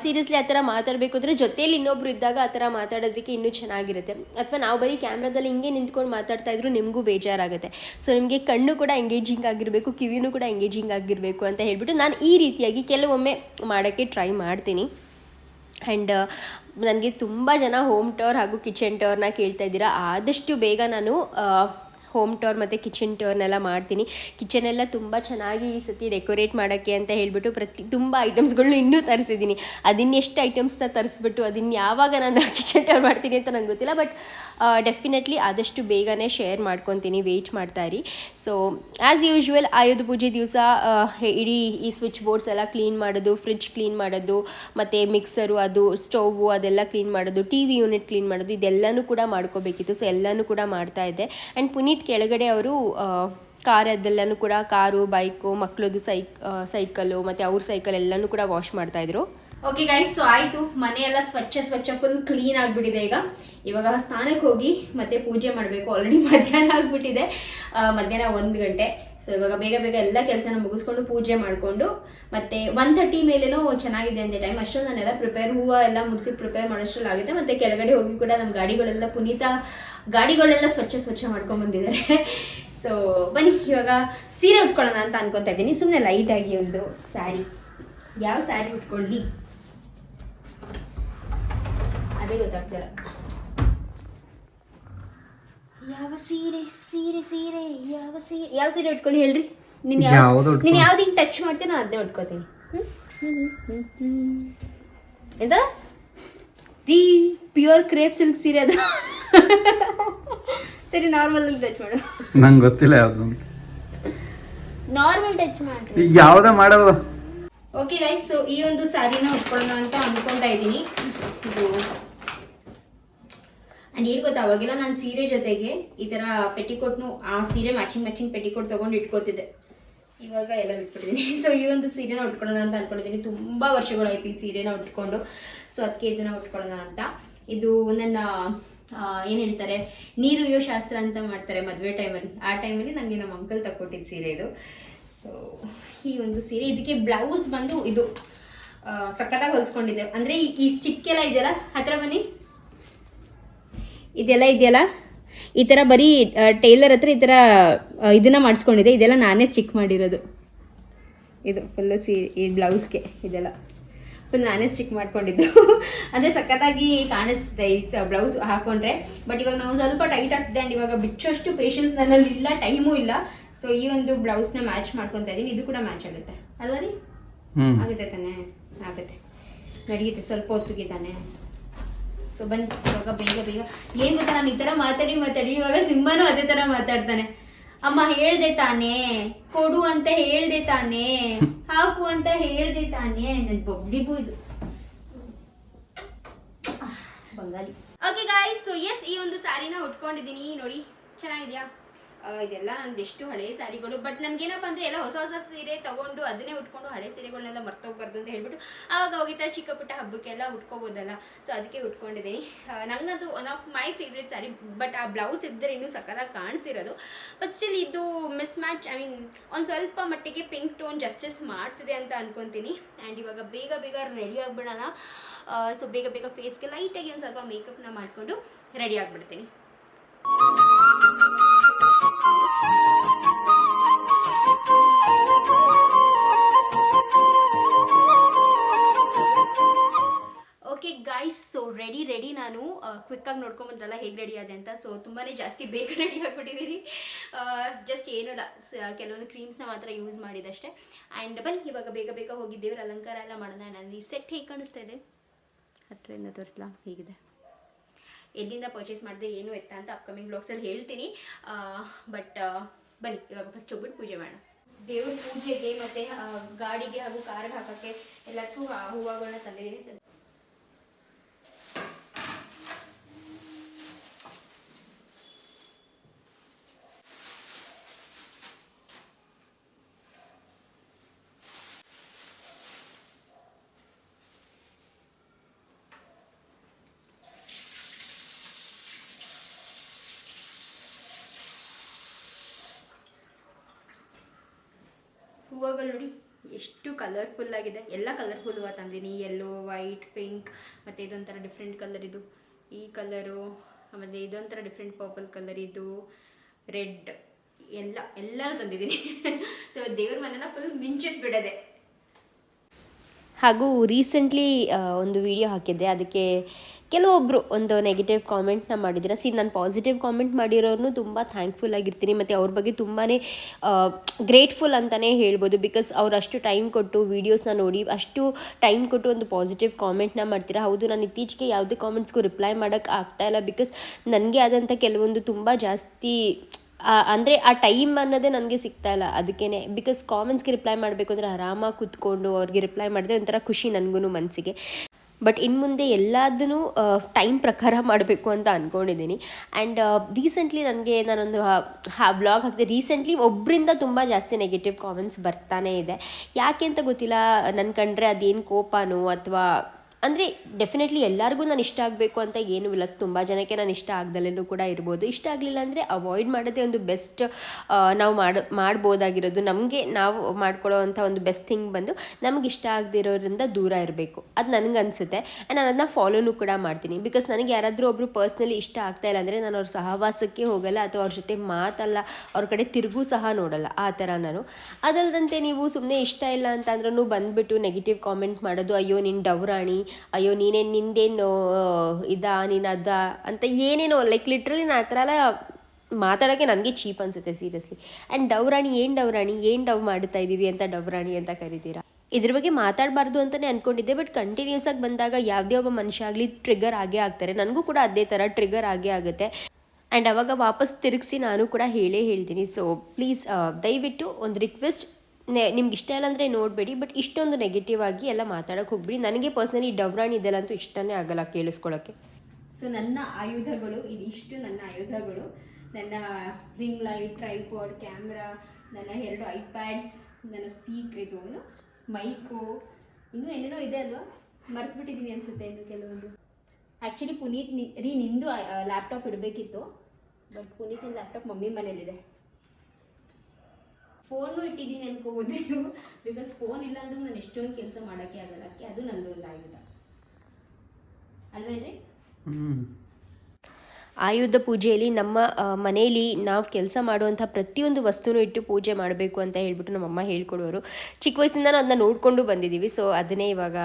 ಸೀರಿಯಸ್ಲಿ ಆ ಥರ ಮಾತಾಡಬೇಕು ಅಂದರೆ ಜೊತೇಲಿ ಇನ್ನೊಬ್ರು ಇದ್ದಾಗ ಆ ಥರ ಮಾತಾಡೋದಕ್ಕೆ ಇನ್ನೂ ಚೆನ್ನಾಗಿರುತ್ತೆ. ಅಥವಾ ನಾವು ಬರೀ ಕ್ಯಾಮ್ರಾದಲ್ಲಿ ಹಿಂಗೆ ನಿಂತ್ಕೊಂಡು ಮಾತಾಡ್ತಾ ಇದ್ರು ನಿಮಗೂ ಬೇಜಾರಾಗುತ್ತೆ. ಸೊ ನಿಮಗೆ ಕಣ್ಣು ಕೂಡ ಎಂಗೇಜಿಂಗ್ ಆಗಿರಬೇಕು, ಕಿವಿನೂ ಕೂಡ ಎಂಗೇಜಿಂಗ್ ಆಗಿರಬೇಕು ಅಂತ ಹೇಳ್ಬಿಟ್ಟು ನಾನು ಈ ರೀತಿಯಾಗಿ ಕೆಲವೊಮ್ಮೆ ಮಾಡೋಕ್ಕೆ ಟ್ರೈ ಮಾಡ್ತೀನಿ. ಆ್ಯಂಡ್ ನನಗೆ ತುಂಬ ಜನ ಹೋಮ್ ಟವರ್ ಹಾಗೂ ಕಿಚನ್ ಟವರ್ನ ಕೇಳ್ತಾ ಇದ್ದೀರಾ. ಆದಷ್ಟು ಬೇಗ ನಾನು ಹೋಮ್ ಟೋರ್ ಮತ್ತು ಕಿಚನ್ ಟೋರ್ನೆಲ್ಲ ಮಾಡ್ತೀನಿ. ಕಿಚನ್ ಎಲ್ಲ ತುಂಬ ಚೆನ್ನಾಗಿ ಈ ಸತಿ ಡೆಕೋರೇಟ್ ಮಾಡೋಕ್ಕೆ ಅಂತ ಹೇಳಿಬಿಟ್ಟು ಪ್ರತಿ, ತುಂಬ ಐಟಮ್ಸ್ಗಳನ್ನ ಇನ್ನೂ ತರಿಸಿದ್ದೀನಿ. ಅದಿನ್ನೆಷ್ಟು ಐಟಮ್ಸ್ನ ತರಿಸ್ಬಿಟ್ಟು ಅದನ್ನು ಯಾವಾಗ ನಾನು ಕಿಚನ್ ಟೋರ್ ಮಾಡ್ತೀನಿ ಅಂತ ನಂಗೆ ಗೊತ್ತಿಲ್ಲ ಬಟ್ ಡೆಫಿನೆಟ್ಲಿ ಆದಷ್ಟು ಬೇಗನೆ ಶೇರ್ ಮಾಡ್ಕೊತೀನಿ ವೆಯ್ಟ್ ಇರಿ. ಸೊ ಆ್ಯಸ್ ಯೂಶ್ವಲ್ ಆಯುಧ ಪೂಜೆ ದಿವಸ ಇಡೀ ಈ ಸ್ವಿಚ್ ಬೋರ್ಡ್ಸ್ ಎಲ್ಲ ಕ್ಲೀನ್ ಮಾಡೋದು ಫ್ರಿಡ್ಜ್ ಕ್ಲೀನ್ ಮಾಡೋದು, ಮತ್ತು ಮಿಕ್ಸರು ಅದು ಸ್ಟೌವು ಅದೆಲ್ಲ ಕ್ಲೀನ್ ಮಾಡೋದು ಟಿ ವಿ ಯೂನಿಟ್ ಕ್ಲೀನ್ ಮಾಡೋದು, ಇದೆಲ್ಲನೂ ಕೂಡ ಮಾಡ್ಕೋಬೇಕಿತ್ತು. ಸೊ ಎಲ್ಲನೂ ಕೂಡ ಮಾಡ್ತಾ ಇದ್ದೆ. ಆ್ಯಂಡ್ ಪುನೀತ್ ಕೆಳಗಡೆ ಅವರು ಕಾರ್ ಅದೆಲ್ಲನೂ ಕೂಡ, ಕಾರು, ಬೈಕು ಮಕ್ಕಳದು ಸೈಕ್ ಸೈಕಲ್ಲು, ಮತ್ತು ಅವ್ರ ಸೈಕಲ್ ಎಲ್ಲನೂ ಕೂಡ ವಾಶ್ ಮಾಡ್ತಾಯಿದ್ರು ಓಕೆ ಗೈಸ್ ಸೊ ಆಯ್ತು. ಮನೆ ಎಲ್ಲ ಸ್ವಚ್ಛ ಸ್ವಚ್ಛ ಫುಲ್ ಕ್ಲೀನ್ ಆಗಿಬಿಟ್ಟಿದೆ ಈಗ. ಇವಾಗ ಸ್ನಾನಕ್ಕೆ ಹೋಗಿ ಮತ್ತೆ ಪೂಜೆ ಮಾಡಬೇಕು. ಆಲ್ರೆಡಿ ಮಧ್ಯಾಹ್ನ ಆಗಿಬಿಟ್ಟಿದೆ. ಮಧ್ಯಾಹ್ನ ಒಂದು ಗಂಟೆ. ಸೊ ಇವಾಗ ಬೇಗ ಬೇಗ ಎಲ್ಲ ಕೆಲಸನ ಮುಗಿಸ್ಕೊಂಡು ಪೂಜೆ ಮಾಡಿಕೊಂಡು, ಮತ್ತೆ ಒನ್ ತರ್ಟಿ ಮೇಲೇನೋ ಚೆನ್ನಾಗಿದೆ ಅಂತ ಟೈಮ್ ಅಷ್ಟೊಂದು ನಾನೆಲ್ಲ ಪ್ರಿಪೇರ್ ಹೂವು ಎಲ್ಲ ಮುಡಿಸಿ ಪ್ರಿಪೇರ್ ಮಾಡೋಷ್ಟ್ರಲ್ಲಿ ಆಗುತ್ತೆ. ಮತ್ತೆ ಕೆಳಗಡೆ ಹೋಗಿ ಕೂಡ ನಮ್ಮ ಗಾಡಿಗಳೆಲ್ಲ, ಪುನೀತ ಗಾಡಿಗಳೆಲ್ಲ ಸ್ವಚ್ಛ ಸ್ವಚ್ಛ ಮಾಡ್ಕೊಂಡು ಬಂದಿದ್ದಾರೆ. ಸೊ ಬನ್ನಿ, ಇವಾಗ ಸೀರೆ ಉಟ್ಕೊಳ್ಳೋಣ ಅಂತ ಅನ್ಕೊತಾ ಇದ್ದೀನಿ. ಸುಮ್ಮನೆ ಲೈಟಾಗಿ ಒಂದು ಸ್ಯಾರಿ ಯಾವ ಸ್ಯಾರಿ ಉಟ್ಕೊಳ್ಳಿ? ಅದೇ ಗೊತ್ತಾಗ್ತಿಲ್ಲ. ಯಾವ ಸೀರೆ ಸೀರೆ ಸೀರೆ ಯಾವ ಸೀರೆ ಯಾವ ಸೀರೆ ಉಟ್ಕೊಳ್ಳಿ ಹೇಳ್ರಿ. ನೀನು ಯಾವ್ದು ಯಾವ ನೀನು ಯಾವ್ದು ಹಿಂಗ್ ಟಚ್ ಮಾಡ್ತೀನಿ ನಾನು ಅದನ್ನೇ ಉಟ್ಕೋತೀನಿ? ಎಂತ? ರೀ ಪ್ಯೂರ್ ಕ್ರೇಪ್ ಸಿಲ್ಕ್ ಸೀರೆ ಅದು. ಸರಿ ನಾರ್ಮಲ್ ಅಲ್ಲಿ ಟಚ್ ಮಾಡು. ನಂಗೆ ಗೊತ್ತಿಲ್ಲ ಯಾವ್ದು. ನಾರ್ಮಲ್ ಟಚ್ ಮಾಡ್ರಿ ಯಾವ್ದ ಮಾಡಲ್ಲ. ಓಕೆ ಗೈಸ್ ಸೊ ಈ ಒಂದು ಸ್ಯಾರಿನ ಉಟ್ಕೊಳ್ಳೋಣ ಅಂತ ಅನ್ಕೊಂತಾ ಇದ್ದೀನಿ. ಇದು ಆ್ಯಂಡ್ ಏನು ಗೊತ್ತಾ? ಅವಾಗೆಲ್ಲ ನಾನು ಸೀರೆ ಜೊತೆಗೆ ಈ ಥರ ಪೆಟಿಕೋಟ್ನು ಆ ಸೀರೆ ಮ್ಯಾಚಿಂಗ್ ಮ್ಯಾಚಿಂಗ್ ಪೆಟಿಕೋಟ್ ತೊಗೊಂಡು ಇಟ್ಕೋತಿದ್ದೆ. ಇವಾಗ ಎಲ್ಲ ಬಿಟ್ಬಿಟ್ಟಿದ್ದೀನಿ ಸೊ ಈ ಒಂದು ಸೀರೆನ ಉಟ್ಕೊಳ್ಳೋಣ ಅಂತ ಅನ್ಕೊಂಡಿದ್ದೀನಿ ತುಂಬ ವರ್ಷಗಳಾಯ್ತು ಈ ಸೀರೆನ ಉಟ್ಕೊಂಡು. ಸೊ ಅದಕ್ಕೆ ಇದನ್ನ ಉಟ್ಕೊಳ್ಳೋಣ ಅಂತ. ಇದು ನನ್ನ ಏನು ಹೇಳ್ತಾರೆ? ನೀರು ಯೋ ಶಾಸ್ತ್ರ ಅಂತ ಮಾಡ್ತಾರೆ ಮದುವೆ ಟೈಮಲ್ಲಿ ಆ ಟೈಮಲ್ಲಿ ನನಗೆ ನಮ್ಮ ಅಂಕಲ್ ತಕ್ಕೊಟ್ಟಿದ್ದು ಸೀರೆ ಇದು. ಸೊ ಈ ಒಂದು ಸೀರೆ, ಇದಕ್ಕೆ ಬ್ಲೌಸ್ ಬಂದು ಇದು ಸಖತ್ತಾಗಿ ಹೊಲಿಸ್ಕೊಂಡಿದ್ದೆ. ಅಂದರೆ ಈ ಸ್ಟಿಕ್ ಎಲ್ಲ ಇದೆಯಲ್ಲ? ಹತ್ರ ಬನ್ನಿ. ಇದೆಲ್ಲ ಇದೆಯಲ್ಲ? ಈ ಥರ ಬರೀ ಟೈಲರ್ ಹತ್ರ ಈ ಥರ ಇದನ್ನ ಮಾಡಿಸ್ಕೊಂಡಿದೆ. ಇದೆಲ್ಲ ನಾನೇ ಸ್ಟಿಕ್ ಮಾಡಿರೋದು. ಇದು ಫುಲ್ಲು ಸೀ ಈ ಬ್ಲೌಸ್ಗೆ ಇದೆಲ್ಲ. ಫುಲ್ ನಾನೇ ಸ್ಟಿಕ್ ಮಾಡ್ಕೊಂಡಿದ್ದು. ಅಂದರೆ ಸಖತ್ತಾಗಿ ಕಾಣಿಸ್ತಿದೆ ಈ ಬ್ಲೌಸ್ ಹಾಕೊಂಡ್ರೆ. ಬಟ್ ಇವಾಗ ನಾವು ಸ್ವಲ್ಪ ಟೈಟ್ ಆಗ್ತಿದೆ ಆ್ಯಂಡ್ ಇವಾಗ ಬಿಚ್ಚೋಷ್ಟು ಪೇಷನ್ಸ್ ನನ್ನಲ್ಲಿ ಇಲ್ಲ ಟೈಮೂ ಇಲ್ಲ. ಸೊ ಈ ಒಂದು ಬ್ಲೌಸ್ನ ಮ್ಯಾಚ್ ಮಾಡ್ಕೊತಾ ಇದ್ದೀನಿ. ಇದು ಕೂಡ ಮ್ಯಾಚ್ ಆಗುತ್ತೆ. ಅಲ್ವಾ ರೀ? ಆಗುತ್ತೆ ತಾನೇ? ಆಗುತ್ತೆ. ನಡೆಯುತ್ತೆ ಸ್ವಲ್ಪ ಹೊತ್ತಿಗೆ ತಾನೇ. ಸೊ ಬನ್ನಿ, ಇವಾಗ ಬೇಗ ಬೇಗ. ಏನು ಗೊತ್ತಾ? ನಾನು ಈ ಥರ ಮಾತಾಡಿ ಮಾತಾಡಿ ಇವಾಗ ಸಿಂಹನೂ ಅದೇ ಥರ ಮಾತಾಡ್ತಾನೆ. ಅಮ್ಮ ಹೇಳ್ದೆ ತಾನೇ, ಕೊಡು ಅಂತ ಹೇಳ್ದೆ ತಾನೇ, ಹಾಕು ಅಂತ ಹೇಳ್ದೆ ತಾನೇ ನನ್ನ ಬೊಬ್ಳಿಗೂ ಇದು. Bengali okay guys so yes ಈ ಒಂದು ಸ್ಯಾರಿನ ಉಟ್ಕೊಂಡಿದ್ದೀನಿ. ನೋಡಿ, ಚೆನ್ನಾಗಿದ್ಯಾ? ಇದೆಲ್ಲ ನಂದು ಎಷ್ಟು ಹಳೆ ಸ್ಯಾರಿಗಳು ಬಟ್ ನನಗೇನಪ್ಪ ಅಂದರೆ ಎಲ್ಲ ಹೊಸ ಹೊಸ ಸೀರೆ ತಗೊಂಡು ಅದನ್ನೇ ಉಟ್ಕೊಂಡು ಹಳೆ ಸೀರೆಗಳನ್ನೆಲ್ಲ ಮರ್ತೋಗ್ಬಾರ್ದು ಅಂತ ಹೇಳ್ಬಿಟ್ಟು ಆವಾಗ ಹೋಗಿತ್ತಾರೆ ಚಿಕ್ಕ ಪುಟ್ಟ ಹಬ್ಬಕ್ಕೆಲ್ಲ ಉಟ್ಕೋಬೋದಲ್ಲ. ಸೊ ಅದಕ್ಕೆ ಉಟ್ಕೊಂಡಿದ್ದೀನಿ. ನಂಗದು one of my favourite sari but ಆ ಬ್ಲೌಸ್ ಇದ್ದರೆ ಇನ್ನೂ ಸಕ್ಕತ್ತಾಗಿ ಕಾಣಿಸಿರೋದು. ಬಟ್ ಸ್ಟಿಲ್ ಇದು ಮಿಸ್ ಮ್ಯಾಚ್ ಐ ಮೀನ್ ಒಂದು ಸ್ವಲ್ಪ ಮಟ್ಟಿಗೆ ಪಿಂಕ್ ಟೋನ್ ಜಸ್ಟಿಸ್ ಮಾಡ್ತಿದೆ ಅಂತ ಅನ್ಕೊತೀನಿ. ಆ್ಯಂಡ್ ಇವಾಗ ಬೇಗ ಬೇಗ ರೆಡಿ ಆಗಿಬಿಡೋಣ. ಸೊ ಬೇಗ ಬೇಗ ಫೇಸ್ಗೆ ಲೈಟಾಗಿ ಒಂದು ಸ್ವಲ್ಪ ಮೇಕಪ್ನ ಮಾಡಿಕೊಂಡು ready ಆಗಿಬಿಡ್ತೀನಿ. Okay guys so ready ready ನಾನು ಕ್ವಿಕ್ಕಾಗಿ ನೋಡ್ಕೊಂಬಂದ್ರಲ್ಲ ಹೇಗೆ ರೆಡಿ ಆದೆ ಅಂತ. ಸೊ ತುಂಬಾ ಜಾಸ್ತಿ ಬೇಗ ರೆಡಿ ಆಗಿಬಿಟ್ಟಿದ್ದೀನಿ ಜಸ್ಟ್ ಏನೂ ಇಲ್ಲ. ಕೆಲವೊಂದು ಕ್ರೀಮ್ಸ್ನ ಮಾತ್ರ ಯೂಸ್ ಮಾಡಿದಷ್ಟೇ. ಆ್ಯಂಡ್ ಬನ್ನಿ, ಇವಾಗ ಬೇಗ ಬೇಗ ಹೋಗಿ ದೇವ್ರ ಅಲಂಕಾರ ಎಲ್ಲ ಮಾಡೋಣ. ನಾನು ಸೆಟ್ ಹೇಗೆ ಕಾಣಿಸ್ತಾ ಇದೆ? ಹತ್ತಿರದಿಂದ ತೋರಿಸ್ಲಾ? ಹೇಗಿದೆ. ಎಲ್ಲಿಂದ ಪರ್ಚೇಸ್ ಮಾಡಿದೆ, ಏನು ಎತ್ತ ಅಂತ ಅಪ್ಕಮಿಂಗ್ ಬ್ಲಾಗ್ಸಲ್ಲಿ ಹೇಳ್ತೀನಿ. ಬಟ್ ಬನ್ನಿ, ಇವಾಗ ಫಸ್ಟ್ ಹೋಗ್ಬಿಟ್ಟು ಪೂಜೆ ಮಾಡೋಣ. ದೇವ್ರ ಪೂಜೆಗೆ ಮತ್ತು ಗಾಡಿಗೆ ಹಾಗೂ ಕಾರ್ಗೆ ಹಾಕೋಕ್ಕೆ ಎಲ್ಲಕ್ಕೂ ಹೂವುಗಳನ್ನ ತಂದಿದ್ದೀನಿ. ಹೂವುಗಳು ನೋಡಿ, ಎಷ್ಟು ಕಲರ್ಫುಲ್ ಆಗಿದೆ. ಎಲ್ಲ ಕಲರ್ಫುಲ್ ಹೂವು ತಂದಿನಿ ಯೆಲ್ಲೋ ವೈಟ್ ಪಿಂಕ್ ಮತ್ತು ಇದೊಂಥರ ಡಿಫ್ರೆಂಟ್ ಕಲರ್ ಇದು. ಈ ಕಲರು ಆಮೇಲೆ ಇದೊಂಥರ ಡಿಫ್ರೆಂಟ್ ಪರ್ಪಲ್ ಕಲರ್ ಇದು ರೆಡ್ ಎಲ್ಲ ಎಲ್ಲರೂ ತಂದಿದ್ದೀನಿ. ಸೊ ದೇವ್ರ ಮನೆನ ಫುಲ್ ಮಿಂಚಿಸ್ಬಿಡದೆ. ಹಾಗೂ ರೀಸೆಂಟ್ಲಿ ಒಂದು ವಿಡಿಯೋ ಹಾಕಿದ್ದೆ. ಅದಕ್ಕೆ ಕೆಲವೊಬ್ಬರು ಒಂದು ನೆಗೆಟಿವ್ ಕಾಮೆಂಟ್ನ ಮಾಡಿದ್ದೀರಾ ಸಿ ನಾನು ಪಾಸಿಟಿವ್ ಕಾಮೆಂಟ್ ಮಾಡಿರೋರು ತುಂಬ ಥ್ಯಾಂಕ್ಫುಲ್ ಆಗಿರ್ತೀನಿ, ಮತ್ತು ಅವ್ರ ಬಗ್ಗೆ ತುಂಬಾ ಗ್ರೇಟ್ಫುಲ್ ಅಂತಲೇ ಹೇಳ್ಬೋದು ಬಿಕಾಸ್ ಅವ್ರು ಅಷ್ಟು ಟೈಮ್ ಕೊಟ್ಟು ವೀಡಿಯೋಸ್ನ ನೋಡಿ, ಅಷ್ಟು ಟೈಮ್ ಕೊಟ್ಟು ಒಂದು ಪಾಸಿಟಿವ್ ಕಾಮೆಂಟ್ನ ಮಾಡ್ತೀರಾ? ಹೌದು, ನಾನು ಇತ್ತೀಚೆಗೆ ಯಾವುದೇ ಕಾಮೆಂಟ್ಸ್ಗೂ ರಿಪ್ಲೈ ಮಾಡೋಕ್ಕೆ ಆಗ್ತಾ ಇಲ್ಲ ಬಿಕಾಸ್ ನನಗೆ ಆದಂಥ ಕೆಲವೊಂದು ತುಂಬ ಜಾಸ್ತಿ ಅಂದರೆ ಆ ಟೈಮ್ ಅನ್ನೋದೇ ನನಗೆ ಸಿಗ್ತಾ ಇಲ್ಲ ಅದಕ್ಕೇ ಬಿಕಾಸ್ ಕಾಮೆಂಟ್ಸ್ಗೆ ರಿಪ್ಲೈ ಮಾಡಬೇಕು ಅಂದರೆ ಆರಾಮಾಗಿ ಕೂತ್ಕೊಂಡು ಅವ್ರಿಗೆ ರಿಪ್ಲೈ ಮಾಡಿದ್ರೆ ಒಂಥರ ಖುಷಿ ನನಗೂ ಮನಸ್ಸಿಗೆ ಬಟ್ ಇನ್ನು ಮುಂದೆ ಎಲ್ಲದನ್ನು ಟೈಮ್ ಪ್ರಕಾರ ಮಾಡಬೇಕು ಅಂತ ಅಂದ್ಕೊಂಡಿದ್ದೀನಿ ಆ್ಯಂಡ್ ರೀಸೆಂಟ್ಲಿ ನನಗೆ ನಾನೊಂದು ಹಾ ಬ್ಲಾಗ್ ಹಾಕಿದೆ. ರೀಸೆಂಟ್ಲಿ ಒಬ್ಬರಿಂದ ತುಂಬ ಜಾಸ್ತಿ ನೆಗೆಟಿವ್ ಕಾಮೆಂಟ್ಸ್ ಬರ್ತಾನೇ ಇದೆ. ಯಾಕೆ ಅಂತ ಗೊತ್ತಿಲ್ಲ. ನನ್ನ ಕಂಡ್ರೆ ಅದೇನು ಕೋಪನೋ ಅಥವಾ ಅಂದರೆ ಡೆಫಿನೆಟ್ಲಿ ಎಲ್ಲರಿಗೂ ನಾನು ಇಷ್ಟ ಆಗಬೇಕು ಅಂತ ಏನೂ ಇಲ್ಲ. ತುಂಬ ಜನಕ್ಕೆ ನಾನು ಇಷ್ಟ ಆಗ್ದಲ್ಲೂ ಕೂಡ ಇರ್ಬೋದು. ಇಷ್ಟ ಆಗಲಿಲ್ಲ ಅಂದರೆ ಅವಾಯ್ಡ್ ಮಾಡೋದೇ ಒಂದು ಬೆಸ್ಟ್ ನಾವು ಮಾಡ, ಮಾಡ್ಬೋದಾಗಿರೋದು. ನಮಗೆ ನಾವು ಮಾಡ್ಕೊಳ್ಳೋ ಅಂಥ ಒಂದು ಬೆಸ್ಟ್ ಥಿಂಗ್ ಬಂದು ನಮ್ಗೆ ಇಷ್ಟ ಆಗದಿರೋದ್ರಿಂದ ದೂರ ಇರಬೇಕು. ಅದು ನನಗೆ ಅನಿಸುತ್ತೆ. ಆ್ಯಂಡ್ ನಾನು ಅದನ್ನ ಫಾಲೋನು ಕೂಡ ಮಾಡ್ತೀನಿ. ಬಿಕಾಸ್ ನನಗೆ ಯಾರಾದರೂ ಒಬ್ಬರು ಪರ್ಸ್ನಲಿ ಇಷ್ಟ ಆಗ್ತಾ ಇಲ್ಲ ಅಂದರೆ ನಾನು ಅವ್ರ ಸಹವಾಸಕ್ಕೆ ಹೋಗಲ್ಲ ಅಥವಾ ಅವ್ರ ಜೊತೆ ಮಾತಲ್ಲ, ಅವ್ರ ಕಡೆ ತಿರುಗೂ ಸಹ ನೋಡಲ್ಲ. ಆ ಥರ ನಾನು. ಅದಲ್ಲದಂತೆ ನೀವು ಸುಮ್ಮನೆ ಇಷ್ಟ ಇಲ್ಲ ಅಂತಂದ್ರೂ ಬಂದುಬಿಟ್ಟು ನೆಗೆಟಿವ್ ಕಾಮೆಂಟ್ ಮಾಡೋದು, ಅಯ್ಯೋ ನಿನ್ನ ಡವ್ರಾಣಿ ಅಯ್ಯೋ ನೀನೇನು ನಿಂದೇನು ಇದಾ, ನೀನು ಅದ ಅಂತ ಏನೇನೋ ಲೈಕ್ ಲಿಟ್ರಲಿ ನಾನು ಆ ಥರ ಎಲ್ಲ ಮಾತಾಡೋಕ್ಕೆ ನನಗೆ ಚೀಪ್ ಅನಿಸುತ್ತೆ ಸೀರಿಯಸ್ಲಿ ಆ್ಯಂಡ್ ಡವ್ರಾಣಿ ಏನು ಡವ್ರಾಣಿ ಏನು ಡವ್ ಮಾಡ್ತಾ ಇದ್ದೀವಿ ಅಂತ ಡವ್ರಾಣಿ ಅಂತ ಕರಿತೀರಾ? ಇದ್ರ ಬಗ್ಗೆ ಮಾತಾಡಬಾರ್ದು ಅಂತಲೇ ಅಂದ್ಕೊಂಡಿದ್ದೆ ಬಟ್ ಕಂಟಿನ್ಯೂಸ್ ಆಗಿ ಬಂದಾಗ ಯಾವುದೇ ಒಬ್ಬ ಮನುಷ್ಯ ಆಗಲಿ ಟ್ರಿಗರ್ ಆಗೇ ಆಗ್ತಾರೆ. ನನಗೂ ಕೂಡ ಅದೇ ಥರ ಟ್ರಿಗರ್ ಆಗೇ ಆಗುತ್ತೆ. ಆ್ಯಂಡ್ ಅವಾಗ ವಾಪಸ್ ತಿರುಗಿಸಿ ನಾನು ಕೂಡ ಹೇಳೇ ಹೇಳ್ತೀನಿ. ಸೊ ಪ್ಲೀಸ್ ದಯವಿಟ್ಟು ಒಂದು ರಿಕ್ವೆಸ್ಟ್ ನೆ, ನಿಮ್ಗೆ ಇಷ್ಟ ಇಲ್ಲ ಅಂದರೆ ನೋಡಬೇಡಿ ಬಟ್ ಇಷ್ಟೊಂದು ನೆಗೆಟಿವ್ ಆಗಿ ಎಲ್ಲ ಮಾತಾಡೋಕೆ ಹೋಗ್ಬಿಡಿ. ನನಗೆ ಪರ್ಸ್ನಲಿ ಇದೆಲ್ಲ ಅಂತೂ ಇಷ್ಟನೇ ಆಗಲ್ಲ ಕೇಳಿಸ್ಕೊಳ್ಳೋಕ್ಕೆ ಸೊ ನನ್ನ ಆಯುಧಗಳು, ಇದಿಷ್ಟು ನನ್ನ ಆಯುಧಗಳು. ನನ್ನ ರಿಂಗ್ ಲೈಟ್ ಟ್ರೈಪಾಡ್ ಕ್ಯಾಮ್ರಾ ನನ್ನ ಎರಡು ಐಪ್ಯಾಡ್ಸ್ ನನ್ನ ಸ್ಪೀಕ್ ಇದು ಮೈಕು ಇನ್ನೂ ಏನೇನೋ ಇದೆ ಅಲ್ವಾ? ಮರ್ತ್ಬಿಟ್ಟಿದ್ದೀನಿ ಅನಿಸುತ್ತೆ ಇನ್ನು ಕೆಲವೊಂದು. ಆ್ಯಕ್ಚುಲಿ ಪುನೀತ್ ನಿ, ರೀ, ನಿಂದು ಲ್ಯಾಪ್ಟಾಪ್ ಇಡಬೇಕಿತ್ತು. ಬಟ್ ಪುನೀತಿನ ಲ್ಯಾಪ್ಟಾಪ್ ಮಮ್ಮಿ ಮನೇಲಿದೆ. ಫೋನು ಇಟ್ಟಿದ್ದೀನಿ ಅನ್ಕೋಬೋದು ನೀವು. ಬಿಕಾಸ್ ಫೋನ್ ಇಲ್ಲ ಅಂದ್ರೂ ನಾನು ಎಷ್ಟೊಂದು ಕೆಲಸ ಮಾಡೋಕ್ಕೆ ಆಗಲ್ಲ. ಅದು ನಂದು ಒಂದು ಆಯುಧ ಅಲ್ವೇನ್ರಿ ಆಯುಧ ಪೂಜೆಯಲ್ಲಿ ನಮ್ಮ ಮನೆಯಲ್ಲಿ ನಾವು ಕೆಲಸ ಮಾಡುವಂಥ ಪ್ರತಿಯೊಂದು ವಸ್ತುನೂ ಇಟ್ಟು ಪೂಜೆ ಮಾಡಬೇಕು ಅಂತ ಹೇಳ್ಬಿಟ್ಟು ನಮ್ಮಮ್ಮ ಹೇಳ್ಕೊಡೋರು. ಚಿಕ್ಕ ವಯಸ್ಸಿಂದ ಅದನ್ನ ನೋಡಿಕೊಂಡು ಬಂದಿದ್ದೀವಿ. ಸೊ ಅದನ್ನೇ ಇವಾಗ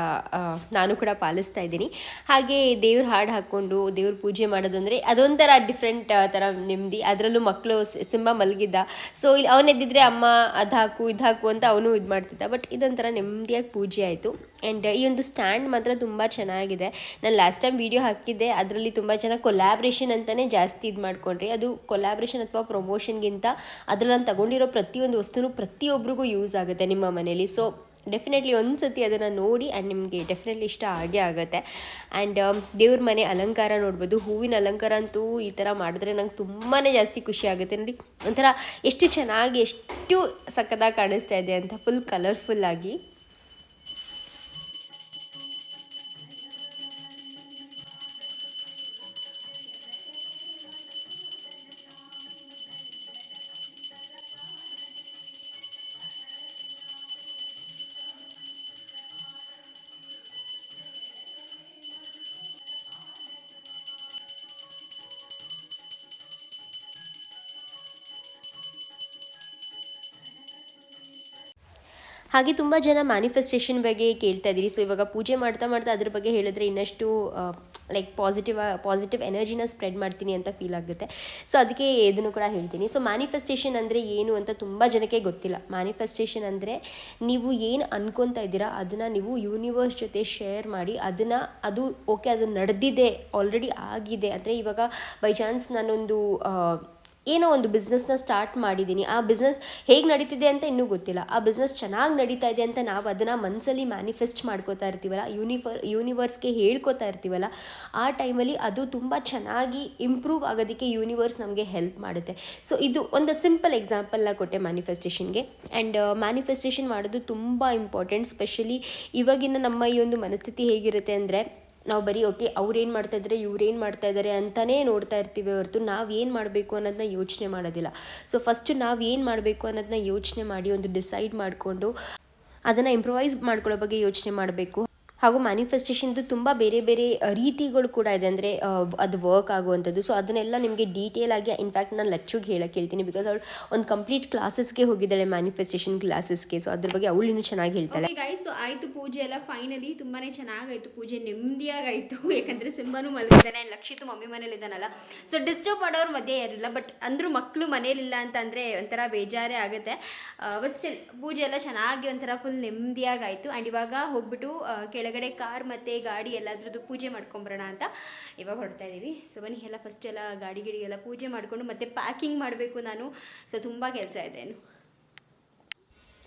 ನಾನು ಕೂಡ ಪಾಲಿಸ್ತಾ ಇದ್ದೀನಿ. ಹಾಗೆ ದೇವ್ರ ಹಾಡು ಹಾಕ್ಕೊಂಡು, ದೇವ್ರ ಪೂಜೆ ಮಾಡೋದು ಅಂದರೆ ಅದೊಂಥರ ಡಿಫ್ರೆಂಟ್ ಥರ ನೆಮ್ಮದಿ. ಅದರಲ್ಲೂ ಮಕ್ಕಳು ಸಿಂಬ ಮಲಗಿದ್ದ. ಸೊ ಇಲ್ಲಿ ಅವನು ಎದ್ದಿದ್ರೆ ಅಮ್ಮ ಅದು ಹಾಕು, ಇದು ಹಾಕು ಅಂತ ಅವನು ಇದು ಮಾಡ್ತಿದ್ದ. ಬಟ್ ಇದೊಂಥರ ನೆಮ್ಮದಿಯಾಗಿ ಪೂಜೆ ಆಯಿತು. ಆ್ಯಂಡ್ ಈ ಒಂದು ಸ್ಟ್ಯಾಂಡ್ ಮಾತ್ರ ತುಂಬ ಚೆನ್ನಾಗಿದೆ. ನಾನು ಲಾಸ್ಟ್ ಟೈಮ್ ವೀಡಿಯೋ ಹಾಕಿದ್ದೆ. ಅದರಲ್ಲಿ ತುಂಬ ಜನ ಕೊಲ್ಯಾಬ್ರೇಷನ್ ಅಂತಲೇ ಜಾಸ್ತಿ ಇದು ಮಾಡ್ಕೊಂಡ್ರಿ. ಅದು ಕೊಲಾಬ್ರೇಷನ್ ಅಥವಾ ಪ್ರೊಮೋಷನ್ಗಿಂತ ಅದ್ರಲ್ಲಿ ನಾನು ತಗೊಂಡಿರೋ ಪ್ರತಿಯೊಂದು ವಸ್ತುನೂ ಪ್ರತಿಯೊಬ್ಬರಿಗೂ ಯೂಸ್ ಆಗುತ್ತೆ ನಿಮ್ಮ ಮನೇಲಿ. ಸೊ ಡೆಫಿನೆಟ್ಲಿ ಒಂದು ಸತಿ ಅದನ್ನು ನೋಡಿ ಆ್ಯಂಡ್ ನಿಮಗೆ ಡೆಫಿನೆಟ್ಲಿ ಇಷ್ಟ ಆಗೇ ಆಗುತ್ತೆ. ಆ್ಯಂಡ್ ದೇವ್ರ ಮನೆ ಅಲಂಕಾರ ನೋಡ್ಬೋದು. ಹೂವಿನ ಅಲಂಕಾರ ಅಂತೂ ಈ ಥರ ಮಾಡಿದ್ರೆ ನಂಗೆ ತುಂಬಾ ಜಾಸ್ತಿ ಖುಷಿ ಆಗುತ್ತೆ. ನೋಡಿ, ಒಂಥರ ಎಷ್ಟು ಚೆನ್ನಾಗಿ, ಎಷ್ಟು ಸಕ್ಕದಾಗಿ ಕಾಣಿಸ್ತಾ ಇದೆ ಅಂತ ಫುಲ್ ಕಲರ್ಫುಲ್ಲಾಗಿ ಹಾಗೆ ತುಂಬ ಜನ ಮ್ಯಾನಿಫೆಸ್ಟೇಷನ್ ಬಗ್ಗೆ ಕೇಳ್ತಾ ಇದ್ದೀರಿ. ಸೊ ಇವಾಗ ಪೂಜೆ ಮಾಡ್ತಾ ಮಾಡ್ತಾ ಅದ್ರ ಬಗ್ಗೆ ಹೇಳಿದ್ರೆ ಇನ್ನಷ್ಟು ಲೈಕ್ ಪಾಸಿಟಿವ್ ಪಾಸಿಟಿವ್ ಎನರ್ಜಿನ ಸ್ಪ್ರೆಡ್ ಮಾಡ್ತೀನಿ ಅಂತ ಫೀಲ್ ಆಗುತ್ತೆ. ಸೊ ಅದಕ್ಕೆ ಇದನ್ನು ಕೂಡ ಹೇಳ್ತೀನಿ. ಸೊ ಮ್ಯಾನಿಫೆಸ್ಟೇಷನ್ ಅಂದರೆ ಏನು ಅಂತ ತುಂಬ ಜನಕ್ಕೆ ಗೊತ್ತಿಲ್ಲ. ಮ್ಯಾನಿಫೆಸ್ಟೇಷನ್ ಅಂದರೆ ನೀವು ಏನು ಅನ್ಕೊತಾ ಇದ್ದೀರಾ ಅದನ್ನು ನೀವು ಯೂನಿವರ್ಸ್ ಜೊತೆ ಶೇರ್ ಮಾಡಿ ಅದನ್ನು, ಅದು ಓಕೆ ಅದು ನಡೆದಿದೆ ಆಲ್ರೆಡಿ ಆಗಿದೆ. ಅಂದರೆ ಇವಾಗ ಬೈ ಚಾನ್ಸ್ ನಾನೊಂದು ಏನೋ ಒಂದು ಬಿಸ್ನೆಸ್ನ ಸ್ಟಾರ್ಟ್ ಮಾಡಿದ್ದೀನಿ ಆ ಬಿಸ್ನೆಸ್ ಹೇಗೆ ನಡೀತಿದೆ ಅಂತ ಇನ್ನೂ ಗೊತ್ತಿಲ್ಲ. ಆ ಬಿಸ್ನೆಸ್ ಚೆನ್ನಾಗಿ ನಡೀತಾ ಇದೆ ಅಂತ ನಾವು ಅದನ್ನು ಮನಸ್ಸಲ್ಲಿ ಮ್ಯಾನಿಫೆಸ್ಟ್ ಮಾಡ್ಕೋತಾ ಇರ್ತೀವಲ್ಲ ಯೂನಿಫರ್ ಯೂನಿವರ್ಸ್ಗೆ ಹೇಳ್ಕೊತಾ ಇರ್ತೀವಲ್ಲ, ಆ ಟೈಮಲ್ಲಿ ಅದು ತುಂಬ ಚೆನ್ನಾಗಿ ಇಂಪ್ರೂವ್ ಆಗೋದಕ್ಕೆ ಯೂನಿವರ್ಸ್ ನಮಗೆ ಹೆಲ್ಪ್ ಮಾಡುತ್ತೆ. ಸೊ ಇದು ಒಂದು ಸಿಂಪಲ್ ಎಕ್ಸಾಂಪಲ್ನ ಕೊಟ್ಟೆ ಮ್ಯಾನಿಫೆಸ್ಟೇಷನ್ಗೆ ಆ್ಯಂಡ್ ಮ್ಯಾನಿಫೆಸ್ಟೇಷನ್ ಮಾಡೋದು ತುಂಬ ಇಂಪಾರ್ಟೆಂಟ್ ಸ್ಪೆಷಲಿ ಇವಾಗಿನ ನಮ್ಮ ಈ ಒಂದು ಮನಸ್ಥಿತಿ ಹೇಗಿರುತ್ತೆ ಅಂದರೆ ನಾವು ಬರೀ, ಓಕೆ, ಅವ್ರೇನು ಏನು ಮಾಡ್ತಾ ಇದ್ದಾರೆ ಇವ್ರು ಏನು ಮಾಡ್ತಾ ಇದ್ದಾರೆ ಅಂತಲೇ ನೋಡ್ತಾ ಇರ್ತೀವಿ ಹೊರತು ನಾವು ಏನು ಮಾಡಬೇಕು ಅನ್ನೋದನ್ನ ಯೋಚನೆ ಮಾಡೋದಿಲ್ಲ. ಸೊ ಫಸ್ಟು ನಾವು ಏನು ಮಾಡಬೇಕು ಅನ್ನೋದನ್ನ ಯೋಚನೆ ಮಾಡಿ ಒಂದು ಡಿಸೈಡ್ ಮಾಡಿಕೊಂಡು ಅದನ್ನು ಇಂಪ್ರೊವೈಸ್ ಮಾಡ್ಕೊಳ್ಳೋ ಬಗ್ಗೆ ಯೋಚನೆ ಮಾಡಬೇಕು. ಹಾಗೂ ಮ್ಯಾನಿಫೆಸ್ಟೇಷನ್ದು ತುಂಬ ಬೇರೆ ಬೇರೆ ರೀತಿಗಳು ಕೂಡ ಇದೆ. ಅಂದರೆ ಅದು ವರ್ಕ್ ಆಗುವಂಥದ್ದು. ಸೊ ಅದನ್ನೆಲ್ಲ ನಿಮಗೆ ಡೀಟೇಲ್ ಆಗಿ ಇನ್ಫ್ಯಾಕ್ಟ್ ನಾನು ಲಚ್ಚುಗೆ ಹೇಳಕ್ಕೆ ಹೇಳ್ತೀನಿ. ಬಿಕಾಸ್ ಅವಳು ಒಂದು ಕಂಪ್ಲೀಟ್ ಕ್ಲಾಸಸ್ಗೆ ಹೋಗಿದ್ದಾಳೆ ಮ್ಯಾನಿಫೆಸ್ಟೇಷನ್ ಕ್ಲಾಸಸ್ಗೆ ಸೊ ಅದ್ರ ಬಗ್ಗೆ ಅವಳು ಇನ್ನೂ ಚೆನ್ನಾಗಿ ಹೇಳ್ತಾಳೆ. ಗೈಸ್ ಸೊ ಆಯಿತು ಪೂಜೆ ಎಲ್ಲ ಫೈನಲಿ ತುಂಬಾನೇ ಚೆನ್ನಾಗಾಯಿತು. ಪೂಜೆ ನೆಮ್ಮದಿಯಾಗಾಯಿತು. ಯಾಕಂದರೆ ಸಿಂಬನು ಮಲಗಿದ್ದಾನೆ ಲಕ್ಷಿತು ಮಮ್ಮಿ ಮನೇಲಿ ಇದ್ದಾನಲ್ಲ. ಸೊ ಡಿಸ್ಟರ್ಬ್ ಮಾಡೋರು ಮಧ್ಯೆ ಯಾರಿಲ್ಲ. ಬಟ್ ಅಂದರೂ ಮಕ್ಕಳು ಮನೇಲಿಲ್ಲ ಅಂತಂದರೆ ಒಂಥರ ಬೇಜಾರೇ ಆಗುತ್ತೆ. ಬಟ್ ಸ್ಟಿಲ್ ಪೂಜೆ ಎಲ್ಲ ಚೆನ್ನಾಗಿ ಒಂಥರ ಫುಲ್ ನೆಮ್ಮದಿಯಾಗಾಯಿತು. ಆ್ಯಂಡ್ ಇವಾಗ ಹೋಗ್ಬಿಟ್ಟು ಆ, ಕೆಳಗಡೆ ಕಾರ್ ಮತ್ತು ಗಾಡಿ ಎಲ್ಲಾದ್ರದ್ದು ಪೂಜೆ ಮಾಡ್ಕೊಂಬರೋಣ ಅಂತ ಇವಾಗ ಹೊರಡ್ತಾ ಇದ್ದೀವಿ ಸೊ ಬನ್ನಿ, ಎಲ್ಲ ಫಸ್ಟ್ ಎಲ್ಲ ಗಾಡಿ ಗಿಡಿ ಎಲ್ಲ ಪೂಜೆ ಮಾಡಿಕೊಂಡು ಮತ್ತೆ ಪ್ಯಾಕಿಂಗ್ ಮಾಡಬೇಕು ನಾನು. ಸೊ ತುಂಬ ಕೆಲಸ ಇದೆ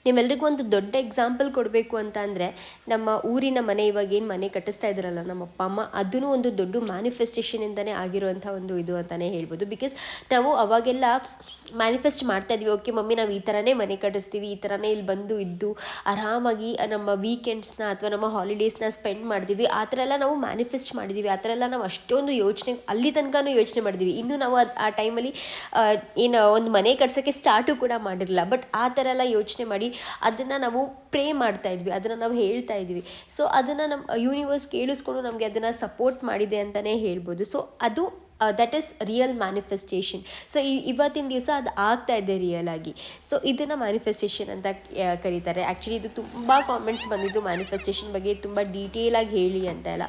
ನಿಮ್ಮೆಲ್ರಿಗೂ ಒಂದು ದೊಡ್ಡ ಎಕ್ಸಾಂಪಲ್ ಕೊಡಬೇಕು ಅಂತ ಅಂದರೆ ನಮ್ಮ ಊರಿನ ಮನೆ ಇವಾಗ ಏನು ಮನೆ ಕಟ್ಟಿಸ್ತಾ ಇದ್ದಾರಲ್ಲ ನಮ್ಮ ಅಪ್ಪ, ಅಮ್ಮ ಅದೂ ಒಂದು ದೊಡ್ಡ ಮ್ಯಾನಿಫೆಸ್ಟೇಷನಿಂದನೇ ಆಗಿರುವಂಥ ಒಂದು ಇದು ಅಂತಲೇ ಹೇಳ್ಬೋದು. ಬಿಕಾಸ್ ನಾವು ಅವಾಗೆಲ್ಲ ಮ್ಯಾನಿಫೆಸ್ಟ್ ಮಾಡ್ತಾ ಇದ್ವಿ. ಓಕೆ ಮಮ್ಮಿ, ನಾವು ಈ ಥರನೇ ಮನೆ ಕಟ್ಟಿಸ್ತೀವಿ, ಈ ಥರನೇ ಇಲ್ಲಿ ಬಂದು ಇದ್ದು ಆರಾಮಾಗಿ ನಮ್ಮ ವೀಕೆಂಡ್ಸ್ನ ಅಥವಾ ನಮ್ಮ ಹಾಲಿಡೇಸ್ನ ಸ್ಪೆಂಡ್ ಮಾಡಿದ್ವಿ ಆ ಥರ ಎಲ್ಲ ನಾವು ಮ್ಯಾನಿಫೆಸ್ಟ್ ಮಾಡಿದ್ದೀವಿ ಆ ಥರ ಎಲ್ಲ ನಾವು ಅಷ್ಟೊಂದು ಯೋಚನೆ, ಅಲ್ಲಿ ತನಕನೂ ಯೋಚನೆ ಮಾಡಿದ್ವಿ. ಇನ್ನು ನಾವು ಆ ಟೈಮಲ್ಲಿ ಏನು ಒಂದು ಮನೆ ಕಟ್ಸೋಕ್ಕೆ ಸ್ಟಾರ್ಟು ಕೂಡ ಮಾಡಿರಲಿಲ್ಲ. ಬಟ್ ಆ ಥರ ಎಲ್ಲ ಯೋಚನೆ ಮಾಡಿ ಅದನ್ನು ನಾವು ಪ್ರೇ ಮಾಡ್ತಾ ಇದ್ವಿ. ಅದನ್ನು ನಾವು ಹೇಳ್ತಾ ಇದ್ವಿ. ಸೊ ಅದನ್ನು ನಮ್ಮ ಯೂನಿವರ್ಸ್ ಕೇಳಿಸ್ಕೊಂಡು ನಮಗೆ ಅದನ್ನು ಸಪೋರ್ಟ್ ಮಾಡಿದೆ ಅಂತಲೇ ಹೇಳ್ಬೋದು. ಸೊ ಅದು that is real manifestation so ಇವತ್ತಿನ ದಿವಸ ಅದು ಆಗ್ತಾ ಇದೆ ರಿಯಲ್ ಆಗಿ. ಸೊ ಇದನ್ನು ಮ್ಯಾನಿಫೆಸ್ಟೇಷನ್ ಅಂತ ಕರೀತಾರೆ. ಆ್ಯಕ್ಚುಲಿ ಇದು ತುಂಬ ಕಾಮೆಂಟ್ಸ್ ಬಂದಿದ್ದು ಮ್ಯಾನಿಫೆಸ್ಟೇಷನ್ ಬಗ್ಗೆ ತುಂಬ ಡೀಟೇಲಾಗಿ ಹೇಳಿ ಅಂತ ಎಲ್ಲ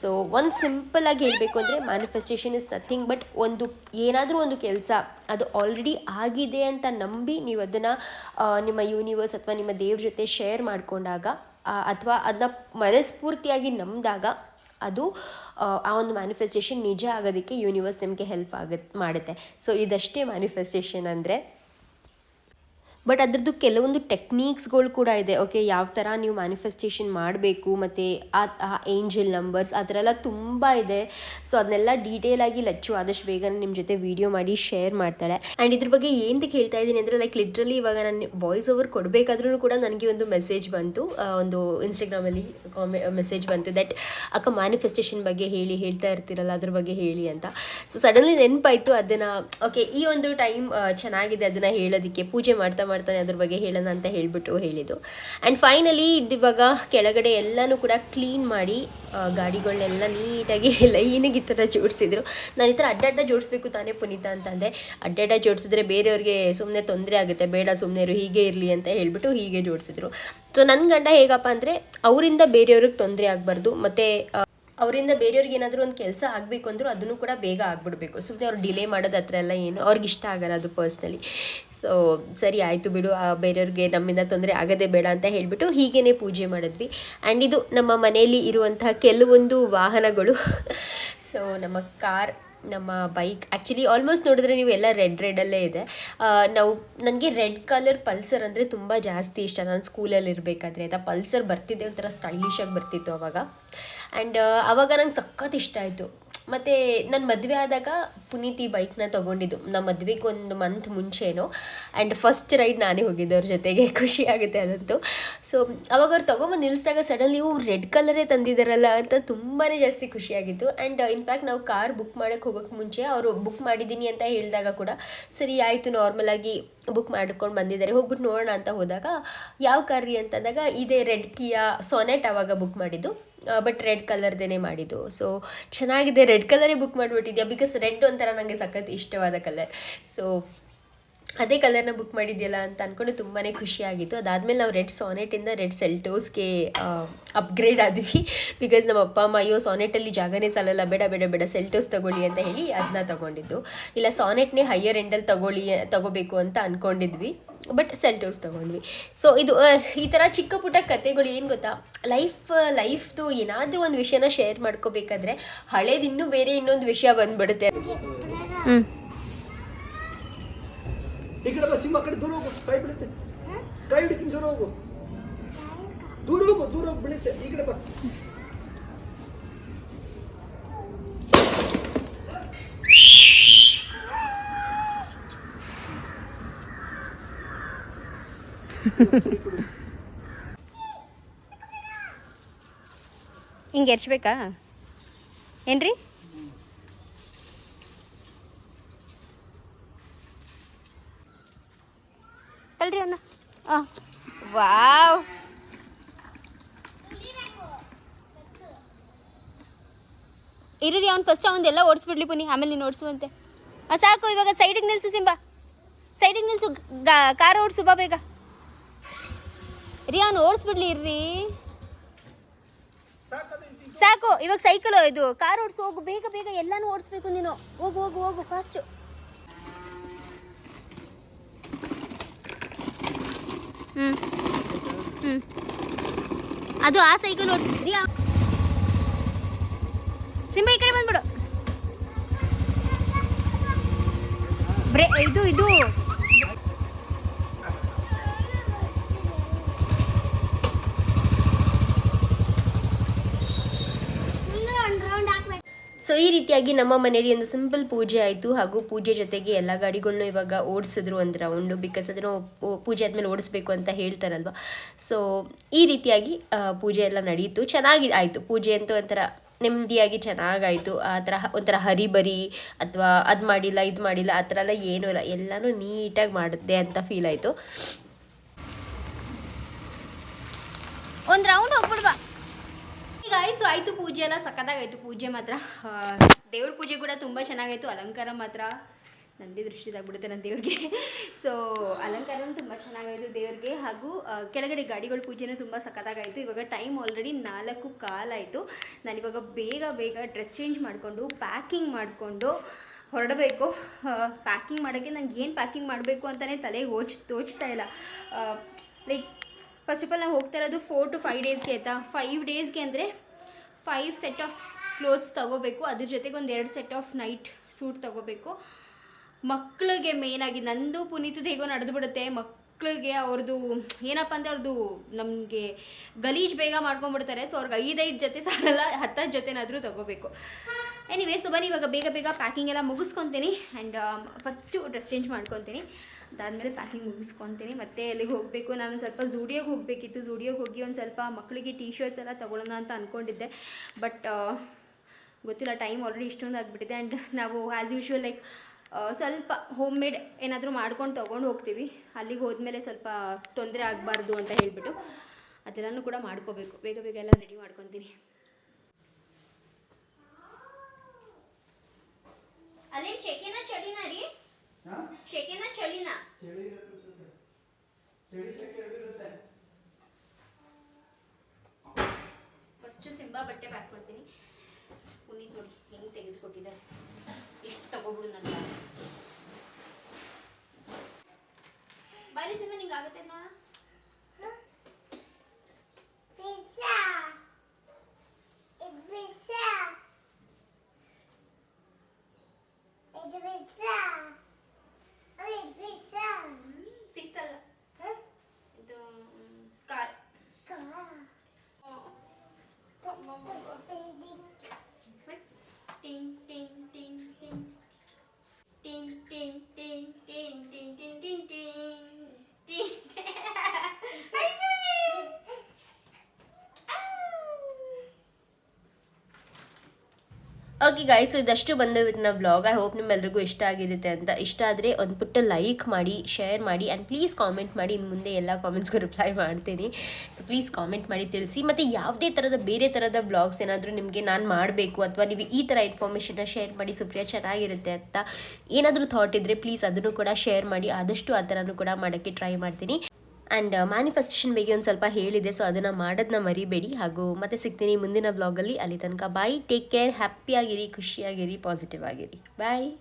ಸೊ ಒಂದು ಸಿಂಪಲಾಗಿ ಹೇಳಬೇಕು ಅಂದರೆ ಮ್ಯಾನಿಫೆಸ್ಟೇಷನ್ ಇಸ್ ನಥಿಂಗ್ ಬಟ್ ಒಂದು, ಏನಾದರೂ ಒಂದು ಕೆಲಸ, ಅದು ಆಲ್ರೆಡಿ ಆಗಿದೆ ಅಂತ ನಂಬಿ ನೀವು ಅದನ್ನು ನಿಮ್ಮ ಯೂನಿವರ್ಸ್ ಅಥವಾ ನಿಮ್ಮ ದೇವ್ರ ಜೊತೆ ಶೇರ್ ಮಾಡಿಕೊಂಡಾಗ ಅಥವಾ ಅದನ್ನ ಮನಸ್ಫೂರ್ತಿಯಾಗಿ ನಂಬಿದಾಗ ಅದು ಆ, ಒಂದು ಮ್ಯಾನಿಫೆಸ್ಟೇಷನ್ ನಿಜ ಆಗೋದಕ್ಕೆ ಯೂನಿವರ್ಸ್ ನಿಮಗೆ ಹೆಲ್ಪ್ ಆಗುತ್ತೆ ಮಾಡುತ್ತೆ. ಸೊ ಇದಷ್ಟೇ ಮ್ಯಾನಿಫೆಸ್ಟೇಷನ್ ಅಂದರೆ ಬಟ್ ಅದರದ್ದು ಕೆಲವೊಂದು ಟೆಕ್ನೀಕ್ಸ್ಗಳು ಕೂಡ ಇದೆ. ಓಕೆ ಯಾವ ಥರ ನೀವು ಮ್ಯಾನಿಫೆಸ್ಟೇಷನ್ ಮಾಡಬೇಕು, ಮತ್ತು ಆ ಏಂಜಲ್ ನಂಬರ್ಸ್ ಆ ಥರ ಎಲ್ಲ ತುಂಬ ಇದೆ. ಸೊ ಅದನ್ನೆಲ್ಲ ಡೀಟೇಲಾಗಿ ಲಚ್ಚು ಆದಷ್ಟು ಬೇಗ ನಿಮ್ಮ ಜೊತೆ ವೀಡಿಯೋ ಮಾಡಿ ಶೇರ್ ಮಾಡ್ತಾಳೆ. ಆ್ಯಂಡ್ ಇದ್ರ ಬಗ್ಗೆ ಏನಕ್ಕೆ ಹೇಳ್ತಾ ಇದ್ದೀನಿ ಅಂದರೆ ಲೈಕ್ ಲಿಟ್ರಲಿ ಇವಾಗ ನಾನು ವಾಯ್ಸ್ ಓವರ್ ಕೊಡಬೇಕಾದ್ರೂ ಕೂಡ ನನಗೆ ಒಂದು ಮೆಸೇಜ್ ಬಂತು. ಒಂದು ಇನ್ಸ್ಟಾಗ್ರಾಮಲ್ಲಿ ಕಾಮೆ ಮೆಸೇಜ್ ಬಂತು ದಟ್ ಅಕ್ಕ ಮ್ಯಾನಿಫೆಸ್ಟೇಷನ್ ಬಗ್ಗೆ ಹೇಳಿ, ಹೇಳ್ತಾ ಇರ್ತೀರಲ್ಲ, ಅದ್ರ ಬಗ್ಗೆ ಹೇಳಿ ಅಂತ. ಸೊ ಸಡನ್ಲಿ ನೆನಪಾಯಿತು ಅದನ್ನು ಓಕೆ ಈ ಒಂದು ಟೈಮ್ ಚೆನ್ನಾಗಿದೆ ಅದನ್ನು ಹೇಳೋದಕ್ಕೆ, ಪೂಜೆ ಮಾಡ್ತಾ ಮಾಡ್ತಾನೆ ಅದ್ರ ಬಗ್ಗೆ ಹೇಳೋಣ ಅಂತ ಹೇಳಿಬಿಟ್ಟು ಹೇಳಿದ್ದು. ಆ್ಯಂಡ್ ಫೈನಲಿ ಇವಾಗ ಕೆಳಗಡೆ ಎಲ್ಲನೂ ಕೂಡ ಕ್ಲೀನ್ ಮಾಡಿ ಗಾಡಿಗಳನ್ನೆಲ್ಲ ನೀಟಾಗಿ ಲೈನಿಗೆ ಈ ಥರ ಜೋಡಿಸಿದ್ರು. ನಾನು ಈ ಥರ ಅಡ್ಡಡ್ಡ ಜೋಡಿಸ್ಬೇಕು ತಾನೇ ಪುನೀತ ಅಂತಂದೆ ಅಡ್ಡಡ್ಡ ಜೋಡಿಸಿದ್ರೆ ಬೇರೆಯವ್ರಿಗೆ ಸುಮ್ಮನೆ ತೊಂದರೆ ಆಗುತ್ತೆ. ಬೇಡ ಸುಮ್ಮನೆ ಇರು ಹೀಗೆ ಇರಲಿ ಅಂತ ಹೇಳಿಬಿಟ್ಟು ಹೀಗೆ ಜೋಡಿಸಿದ್ರು. ಸೊ ನನ್ನ ಗಂಡ ಹೇಗಪ್ಪ ಅಂದರೆ ಅವರಿಂದ ಬೇರೆಯವ್ರಿಗೆ ತೊಂದರೆ ಆಗಬಾರ್ದು. ಮತ್ತು ಅವರಿಂದ ಬೇರೆಯವ್ರಿಗೆ ಏನಾದರೂ ಒಂದು ಕೆಲಸ ಆಗಬೇಕು ಅಂದರೂ ಅದನ್ನು ಕೂಡ ಬೇಗ ಆಗಿಬಿಡ್ಬೇಕು. ಸುಮ್ಮನೆ ಅವ್ರು ಡಿಲೇ ಮಾಡೋದು ಹತ್ರ ಎಲ್ಲ ಏನು, ಅವ್ರಿಗೆ ಇಷ್ಟ ಆಗಲ್ಲ ಅದು ಪರ್ಸ್ನಲಿ ಸೊ ಸರಿ ಆಯಿತು ಬಿಡು, ಆ, ಬೇರೆಯವ್ರಿಗೆ ನಮ್ಮಿಂದ ತೊಂದರೆ ಆಗೋದೇ ಬೇಡ ಅಂತ ಹೇಳಿಬಿಟ್ಟು ಹೀಗೇ ಪೂಜೆ ಮಾಡಿದ್ವಿ. ಆ್ಯಂಡ್ ಇದು ನಮ್ಮ ಮನೆಯಲ್ಲಿ ಇರುವಂತಹ ಕೆಲವೊಂದು ವಾಹನಗಳು. ಸೊ ನಮ್ಮ ಕಾರ್, ನಮ್ಮ ಬೈಕ್ ಆ್ಯಕ್ಚುಲಿ ಆಲ್ಮೋಸ್ಟ್ ನೋಡಿದ್ರೆ ನೀವು ಎಲ್ಲ ರೆಡ್ ರೆಡಲ್ಲೇ ಇದೆ. ನಾವು, ನನಗೆ ರೆಡ್ ಕಲರ್ ಪಲ್ಸರ್ ಅಂದರೆ ತುಂಬ ಜಾಸ್ತಿ ಇಷ್ಟ. ನಾನು ಸ್ಕೂಲಲ್ಲಿ ಇರಬೇಕಾದ್ರೆ ಆಯಿತಾ ಪಲ್ಸರ್ ಬರ್ತಿದ್ದೆ ಒಂಥರ ಸ್ಟೈಲಿಶಾಗಿ ಬರ್ತಿತ್ತು ಅವಾಗ. ಆ್ಯಂಡ್ ಅವಾಗ ನಂಗೆ ಸಖತ್ ಇಷ್ಟ ಆಯಿತು. ಮತ್ತು ನನ್ನ ಮದುವೆ ಆದಾಗ ಪುನೀತ್ ಈ ಬೈಕ್ನ ತೊಗೊಂಡಿದ್ದು. ನಮ್ಮ ಮದುವೆಗೆ ಒಂದು ಮಂತ್ ಮುಂಚೆನೋ. ಆ್ಯಂಡ್ ಫಸ್ಟ್ ರೈಡ್ ನಾನೇ ಹೋಗಿದ್ದೆ ಅವ್ರ ಜೊತೆಗೆ. ಖುಷಿ ಆಗುತ್ತೆ ಅದಂತೂ. ಸೊ ಅವಾಗ ಅವ್ರು ತೊಗೊಂಬಂದು ನಿಲ್ಲಿಸಿದಾಗ ಸಡನ್ಲಿ ಇವು ರೆಡ್ ಕಲರೇ ತಂದಿದ್ದಾರಲ್ಲ ಅಂತ ತುಂಬಾ ಜಾಸ್ತಿ ಖುಷಿಯಾಗಿತ್ತು ಆ್ಯಂಡ್ ಇನ್ಫ್ಯಾಕ್ಟ್ ನಾವು ಕಾರ್ ಬುಕ್ ಮಾಡೋಕ್ಕೆ ಹೋಗೋಕ್ಕೆ ಮುಂಚೆ ಅವರು ಬುಕ್ ಮಾಡಿದ್ದೀನಿ ಅಂತ ಹೇಳಿದಾಗ ಕೂಡ ಸರಿ ಆಯಿತು ನಾರ್ಮಲಾಗಿ ಬುಕ್ ಮಾಡ್ಕೊಂಡು ಬಂದಿದ್ದಾರೆ. ಹೋಗ್ಬಿಟ್ಟು ನೋಡೋಣ ಅಂತ ಹೋದಾಗ, ಯಾವ ಕಾರ್ ರೀ? ಅಂತಂದಾಗ ಇದೇ ರೆಡ್ ಕಿಯಾ ಸೊನೆಟ್ ಅವಾಗ ಬುಕ್ ಮಾಡಿದ್ದು. ಬಟ್ ರೆಡ್ ಕಲರ್ದೇ ಮಾಡಿದ್ದು. ಸೊ ಚೆನ್ನಾಗಿದೆ. ರೆಡ್ ಕಲರೇ ಬುಕ್ ಮಾಡಿಬಿಟ್ಟಿದ್ಯಾ? ಬಿಕಾಸ್ ರೆಡ್ ಒಂಥರ ನನಗೆ ಸಖತ್ ಇಷ್ಟವಾದ ಕಲರ್ ಸೊ ಅದೇ ಕಲರ್ನ ಬುಕ್ ಮಾಡಿದ್ಯಲ್ಲ ಅಂತ ಅಂದ್ಕೊಂಡು ತುಂಬಾ ಖುಷಿಯಾಗಿತ್ತು. ಅದಾದಮೇಲೆ ನಾವು ರೆಡ್ ಸಾನೆಟಿಂದ ರೆಡ್ ಸೆಲ್ಟೋಸ್ಗೆ ಅಪ್ಗ್ರೇಡ್ ಆದ್ವಿ. ಬಿಕಾಸ್ ನಮ್ಮ ಅಪ್ಪ, ಅಮ್ಮ, ಅಯ್ಯೋ ಸಾನೆಟಲ್ಲಿ ಜಾಗನೇ ಸಾಲಲ್ಲ, ಬೇಡ ಬೇಡ ಬೇಡ ಸೆಲ್ಟೋಸ್ ತಗೊಳ್ಳಿ ಅಂತ ಹೇಳಿ ಅದನ್ನ ತಗೊಂಡಿದ್ದು. ಇಲ್ಲ ಸಾನೆಟ್ನೇ ಹೈಯರ್ ಎಂಡಲ್ಲಿ ತಗೊಳ್ಳಿ, ತಗೋಬೇಕು ಅಂತ ಅಂದ್ಕೊಂಡಿದ್ವಿ ಬಟ್ ಸೆಲ್ಟೋಸ್ ತೊಗೊಂಡ್ವಿ. ಸೊ ಇದು ಈ ಥರ ಚಿಕ್ಕ ಪುಟ್ಟ ಕತೆಗಳು ಏನು ಗೊತ್ತಾ? ಲೈಫ್ ಲೈಫ್ದು ಏನಾದರೂ ಒಂದು ವಿಷಯನ ಶೇರ್ ಮಾಡ್ಕೋಬೇಕಾದ್ರೆ ಹಳೇದು ಇನ್ನೂ ಬೇರೆ ಇನ್ನೊಂದು ವಿಷಯ ಬಂದ್ಬಿಡುತ್ತೆ. ಹ್ಞೂ ಈ ಕಡೆ ಬಾ ಸಿಂಹ ಕಡೆ ದೂರ ಹೋಗು ಕೈ ಬೀಳುತ್ತೆ. ಕೈ ಹಿಡಿತೀನಿ ದೂರ ಹೋಗು. ದೂರ ಹೋಗು ದೂರ ಹೋಗಿ ಬೀಳುತ್ತೆ. ಈ ಕಡೆ ಬಾ. ಹಿಂಗೆ ಎರ್ಚ್ಬೇಕಾ? ಏನ್ರಿ? ತಳ್ರಿ ಅಣ್ಣ? ಹಾಂ ವಾವ್. ಇರ್ರಿ ಅವ್ನು ಫಸ್ಟ್ ಅವ್ನ್ದೆಲ್ಲ ಓಡಿಸ್ಬಿಡ್ಲಿ ಪುನಿ ಆಮೇಲೆ ನೀನು ಓಡಿಸುವಂತೆ. ಆ ಸಾಕು ಇವಾಗ ಸೈಡಿಗೆ ನಿಲ್ಸು ಸಿಂಬಾ. ಸೈಡಿಗೆ ನಿಲ್ಸು ಕಾರ್ ಓಡಿಸು ಬಾ ಬೇಗ. ರೀ ಅವ್ನು ಓಡಿಸ್ಬಿಡ್ಲಿ ಇರ್ರಿ. ಸಾಕು ಇವಾಗ ಸೈಕಲ್ ಇದು. ಕಾರ್ ಓಡಿಸು ಹೋಗು ಬೇಗ ಬೇಗ ಎಲ್ಲಾನು ಓಡಿಸ್ಬೇಕು ನೀನು. ಹೋಗು ಹೋಗು ಹೋಗು ಫಾಸ್ಟ್ ಹ್ಞೂ ಹ್ಞೂ ಅದು ಆ ಸೈಕಲ್ ಓಡಿಸ್ರಿ ಸಿಂಹ ಈ ಕಡೆ ಬಂದ್ಬಿಡು. ಬ್ರೇ ಇದು ಇದು. ಸೊ ಈ ರೀತಿಯಾಗಿ ನಮ್ಮ ಮನೆಯಲ್ಲಿ ಒಂದು ಸಿಂಪಲ್ ಪೂಜೆ ಆಯಿತು. ಹಾಗೂ ಪೂಜೆ ಜೊತೆಗೆ ಎಲ್ಲ ಗಾಡಿಗಳನ್ನೂ ಇವಾಗ ಓಡಿಸಿದ್ರು ಒಂದು ರೌಂಡು ಬಿಕಾಸ್ ಅದನ್ನು ಪೂಜೆ ಆದಮೇಲೆ ಓಡಿಸ್ಬೇಕು ಅಂತ ಹೇಳ್ತಾರಲ್ವ. ಸೊ ಈ ರೀತಿಯಾಗಿ ಪೂಜೆ ಎಲ್ಲ ನಡೆಯಿತು ಚೆನ್ನಾಗಿ ಆಯಿತು. ಪೂಜೆ ಅಂತೂ ಒಂಥರ ನೆಮ್ಮದಿಯಾಗಿ ಚೆನ್ನಾಗಾಯಿತು. ಆ ಥರ ಒಂಥರ ಹರಿಬರಿ ಅಥವಾ ಅದು ಮಾಡಿಲ್ಲ, ಇದು ಮಾಡಿಲ್ಲ, ಆ ಥರ ಎಲ್ಲ ಏನೂ ಇಲ್ಲ. ಎಲ್ಲನೂ ನೀಟಾಗಿ ಮಾಡಿದೆ ಅಂತ ಫೀಲ್ ಆಯಿತು. ಒಂದು ರೌಂಡ್ ಹೋಗ್ಬಿಡ್ಬಾ ಈಗ ಆಯ್ತು ಆಯಿತು ಪೂಜೆ ಎಲ್ಲ ಸಖತ್ತಾಗಾಯಿತು ಪೂಜೆ ಮಾತ್ರ. ದೇವ್ರ ಪೂಜೆ ಕೂಡ ತುಂಬ ಚೆನ್ನಾಗಾಯ್ತು ಅಲಂಕಾರ ಮಾತ್ರ. ನಂದಿ ದೃಷ್ಟಿದಾಗ್ಬಿಡುತ್ತೆ ನನ್ನ ದೇವ್ರಿಗೆ. ಸೊ ಅಲಂಕಾರನೂ ತುಂಬ ಚೆನ್ನಾಗಾಯಿತು ದೇವ್ರಿಗೆ. ಹಾಗೂ ಕೆಳಗಡೆ ಗಾಡಿಗಳ ಪೂಜೆನೂ ತುಂಬ ಸಖತ್ತಾಗಾಯಿತು ಇವಾಗ ಟೈಮ್ ಆಲ್ರೆಡಿ ನಾಲ್ಕು ಕಾಲಾಯಿತು ನಾನಿವಾಗ ಬೇಗ ಬೇಗ ಡ್ರೆಸ್ ಚೇಂಜ್ ಮಾಡಿಕೊಂಡು, ಪ್ಯಾಕಿಂಗ್ ಮಾಡಿಕೊಂಡು ಹೊರಡಬೇಕು. ಪ್ಯಾಕಿಂಗ್ ಮಾಡೋಕ್ಕೆ ನಂಗೆ ಏನು ಪ್ಯಾಕಿಂಗ್ ಮಾಡಬೇಕು ಅಂತಲೇ ತಲೆಗೆ ಓಚ್, ತೋಚ್ತಾ ಇಲ್ಲ. ಲೈಕ್ ಫಸ್ಟ್ ಆಫ್ ಆಲ್ ನಾವು ಹೋಗ್ತಾ ಇರೋದು ಫೋರ್ ಟು ಫೈವ್ ಡೇಸ್ಗೆ ಆಯಿತಾ? ಫೈವ್ ಡೇಸ್ಗೆ ಅಂದರೆ ಫೈವ್ ಸೆಟ್ ಆಫ್ ಕ್ಲೋತ್ಸ್ ತಗೋಬೇಕು. ಅದ್ರ ಜೊತೆಗೆ ಒಂದು ಎರಡು ಸೆಟ್ ಆಫ್ ನೈಟ್ ಸೂಟ್ ತಗೋಬೇಕು. ಮಕ್ಕಳಿಗೆ ಮೇಯ್ನಾಗಿ ನಂದು ಪುನೀತದ ಹೇಗೋ ನಡೆದು ಬಿಡುತ್ತೆ ಮಕ್ಕಳಿಗೆ ಅವ್ರದ್ದು ಏನಪ್ಪ ಅಂದರೆ ಅವ್ರದ್ದು ನಮಗೆ ಗಲೀಜ್ ಬೇಗ ಮಾಡ್ಕೊಂಡ್ಬಿಡ್ತಾರೆ. ಸೊ ಅವ್ರಿಗೆ ಐದೈದು ಜೊತೆ ಸಾಲಲ್ಲ ಹತ್ತತ್ತು ಜೊತೆನಾದರೂ ತಗೋಬೇಕು. ಎನಿವೇ ಸೊ ಬನ್ನಿ, ಇವಾಗ ಬೇಗ ಬೇಗ ಪ್ಯಾಕಿಂಗ್ ಎಲ್ಲ ಮುಗಿಸ್ಕೊತೀನಿ. ಆ್ಯಂಡ್ ಫಸ್ಟು ಡ್ರೆಸ್ ಚೇಂಜ್ ಮಾಡ್ಕೊತೀನಿ. ಅದಾದಮೇಲೆ ಪ್ಯಾಕಿಂಗ್ ಮುಗಿಸ್ಕೊತೀನಿ. ಮತ್ತೆ ಅಲ್ಲಿಗೆ ಹೋಗಬೇಕು? ನಾನು ಸ್ವಲ್ಪ ಝೂಡಿಯೋಗೆ ಹೋಗಬೇಕಿತ್ತು. ಝೂಡಿಯೋಗೆ ಹೋಗಿ ಒಂದು ಸ್ವಲ್ಪ ಮಕ್ಕಳಿಗೆ ಟೀ ಶರ್ಟ್ಸ್ ಎಲ್ಲ ತೊಗೊಳ್ಳೋಣ ಅಂತ ಅಂದ್ಕೊಂಡಿದ್ದೆ ಬಟ್ ಗೊತ್ತಿಲ್ಲ ಟೈಮ್ ಆಲ್ರೆಡಿ ಇಷ್ಟೊಂದು ಆಗಿಬಿಟ್ಟಿದೆ. ಆ್ಯಂಡ್ ನಾವು ಆ್ಯಸ್ ಯೂಶ್ವಲ್ ಲೈಕ್ ಸ್ವಲ್ಪ ಹೋಮ್ ಮೇಡ್ ಏನಾದರೂ ಮಾಡ್ಕೊಂಡು ತೊಗೊಂಡು ಹೋಗ್ತೀವಿ. ಅಲ್ಲಿಗೆ ಹೋದ್ಮೇಲೆ ಸ್ವಲ್ಪ ತೊಂದರೆ ಆಗಬಾರ್ದು ಅಂತ ಹೇಳಿಬಿಟ್ಟು ಅದೆಲ್ಲನೂ ಕೂಡ ಮಾಡ್ಕೋಬೇಕು. ಬೇಗ ಬೇಗ ಎಲ್ಲ ರೆಡಿ ಮಾಡ್ಕೊತೀನಿ. ಅಲ್ಲೇನು ಚಳಿನ ರೀ? ಹಾ? ಶೆಕೆನ ಚಳಿನ ಚಳಿ ಇರುತ್ತೆ. ಚಳಿ ಶೆಕೆ ಇರುತ್ತೆ. ಫಸ್ಟ್ ಸಿಂಬಾ ಬಟ್ಟೆ ಪ್ಯಾಕ್ ಮಾಡ್ತೀನಿ ಪುನೀತ್ ನೋಡಿ ಹೆಂಗೆ ತೆಗೆದುಕೊಟ್ಟಿದೆ ಇಷ್ಟು ತಗೋಬಿಡು ನನ್ನ ಬಾರಿ ಸಿಂಬಾ ನಿಂಗೆ ಆಗುತ್ತೆ ನೋಡ ಓಕೆ ಗಾಯ್ಸ್ ಇದಷ್ಟು ಬಂದು ಇವತ್ತಿನ ಬ್ಲಾಗ್ ಐ ಹೋಪ್ ನಿಮ್ಮೆಲ್ರಿಗೂ ಇಷ್ಟ ಆಗಿರುತ್ತೆ ಅಂತ. ಇಷ್ಟ ಆದರೆ ಒಂದು ಪುಟ್ಟ ಲೈಕ್ ಮಾಡಿ ಶೇರ್ ಮಾಡಿ ಆ್ಯಂಡ್ ಪ್ಲೀಸ್ ಕಾಮೆಂಟ್ ಮಾಡಿ. ಇನ್ನು ಮುಂದೆ ಎಲ್ಲ ಕಾಮೆಂಟ್ಸ್ಗೂ ರಿಪ್ಲೈ ಮಾಡ್ತೀನಿ. ಸೊ ಪ್ಲೀಸ್ ಕಾಮೆಂಟ್ ಮಾಡಿ, ತಿಳಿಸಿ. ಮತ್ತು ಯಾವುದೇ ಥರದ ಬೇರೆ ಥರದ ಬ್ಲಾಗ್ಸ್ ಏನಾದರೂ ನಿಮಗೆ ನಾನು ಮಾಡಬೇಕು ಅಥವಾ ನೀವು ಈ ಥರ ಇನ್ಫಾರ್ಮೇಷನ್ನ ಶೇರ್ ಮಾಡಿ ಸುಪ್ರಿಯಾ ಚೆನ್ನಾಗಿರುತ್ತೆ ಅಂತ ಏನಾದರೂ ಥಾಟ್ ಇದ್ದರೆ ಪ್ಲೀಸ್ ಅದನ್ನು ಕೂಡ ಶೇರ್ ಮಾಡಿ. ಆದಷ್ಟು ಆ ಥರನೂ ಕೂಡ ಮಾಡೋಕ್ಕೆ ಟ್ರೈ ಮಾಡ್ತೀನಿ. ಆ್ಯಂಡ್ ಮ್ಯಾನಿಫೆಸ್ಟೇಷನ್ ಬಗ್ಗೆ ಒಂದು ಸ್ವಲ್ಪ ಹೇಳಿದೆ ಸೊ ಅದನ್ನು ಮಾಡೋದನ್ನ ಮರಿಬೇಡಿ. ಹಾಗೂ ಮತ್ತೆ ಸಿಗ್ತೀನಿ ಮುಂದಿನ ಬ್ಲಾಗಲ್ಲಿ ಅಲ್ಲಿ. ತನಕ ಬಾಯ್ ಟೇಕ್ ಕೇರ್ ಹ್ಯಾಪಿಯಾಗಿರಿ ಖುಷಿಯಾಗಿರಿ ಪಾಸಿಟಿವ್ ಆಗಿರಿ. ಬಾಯ್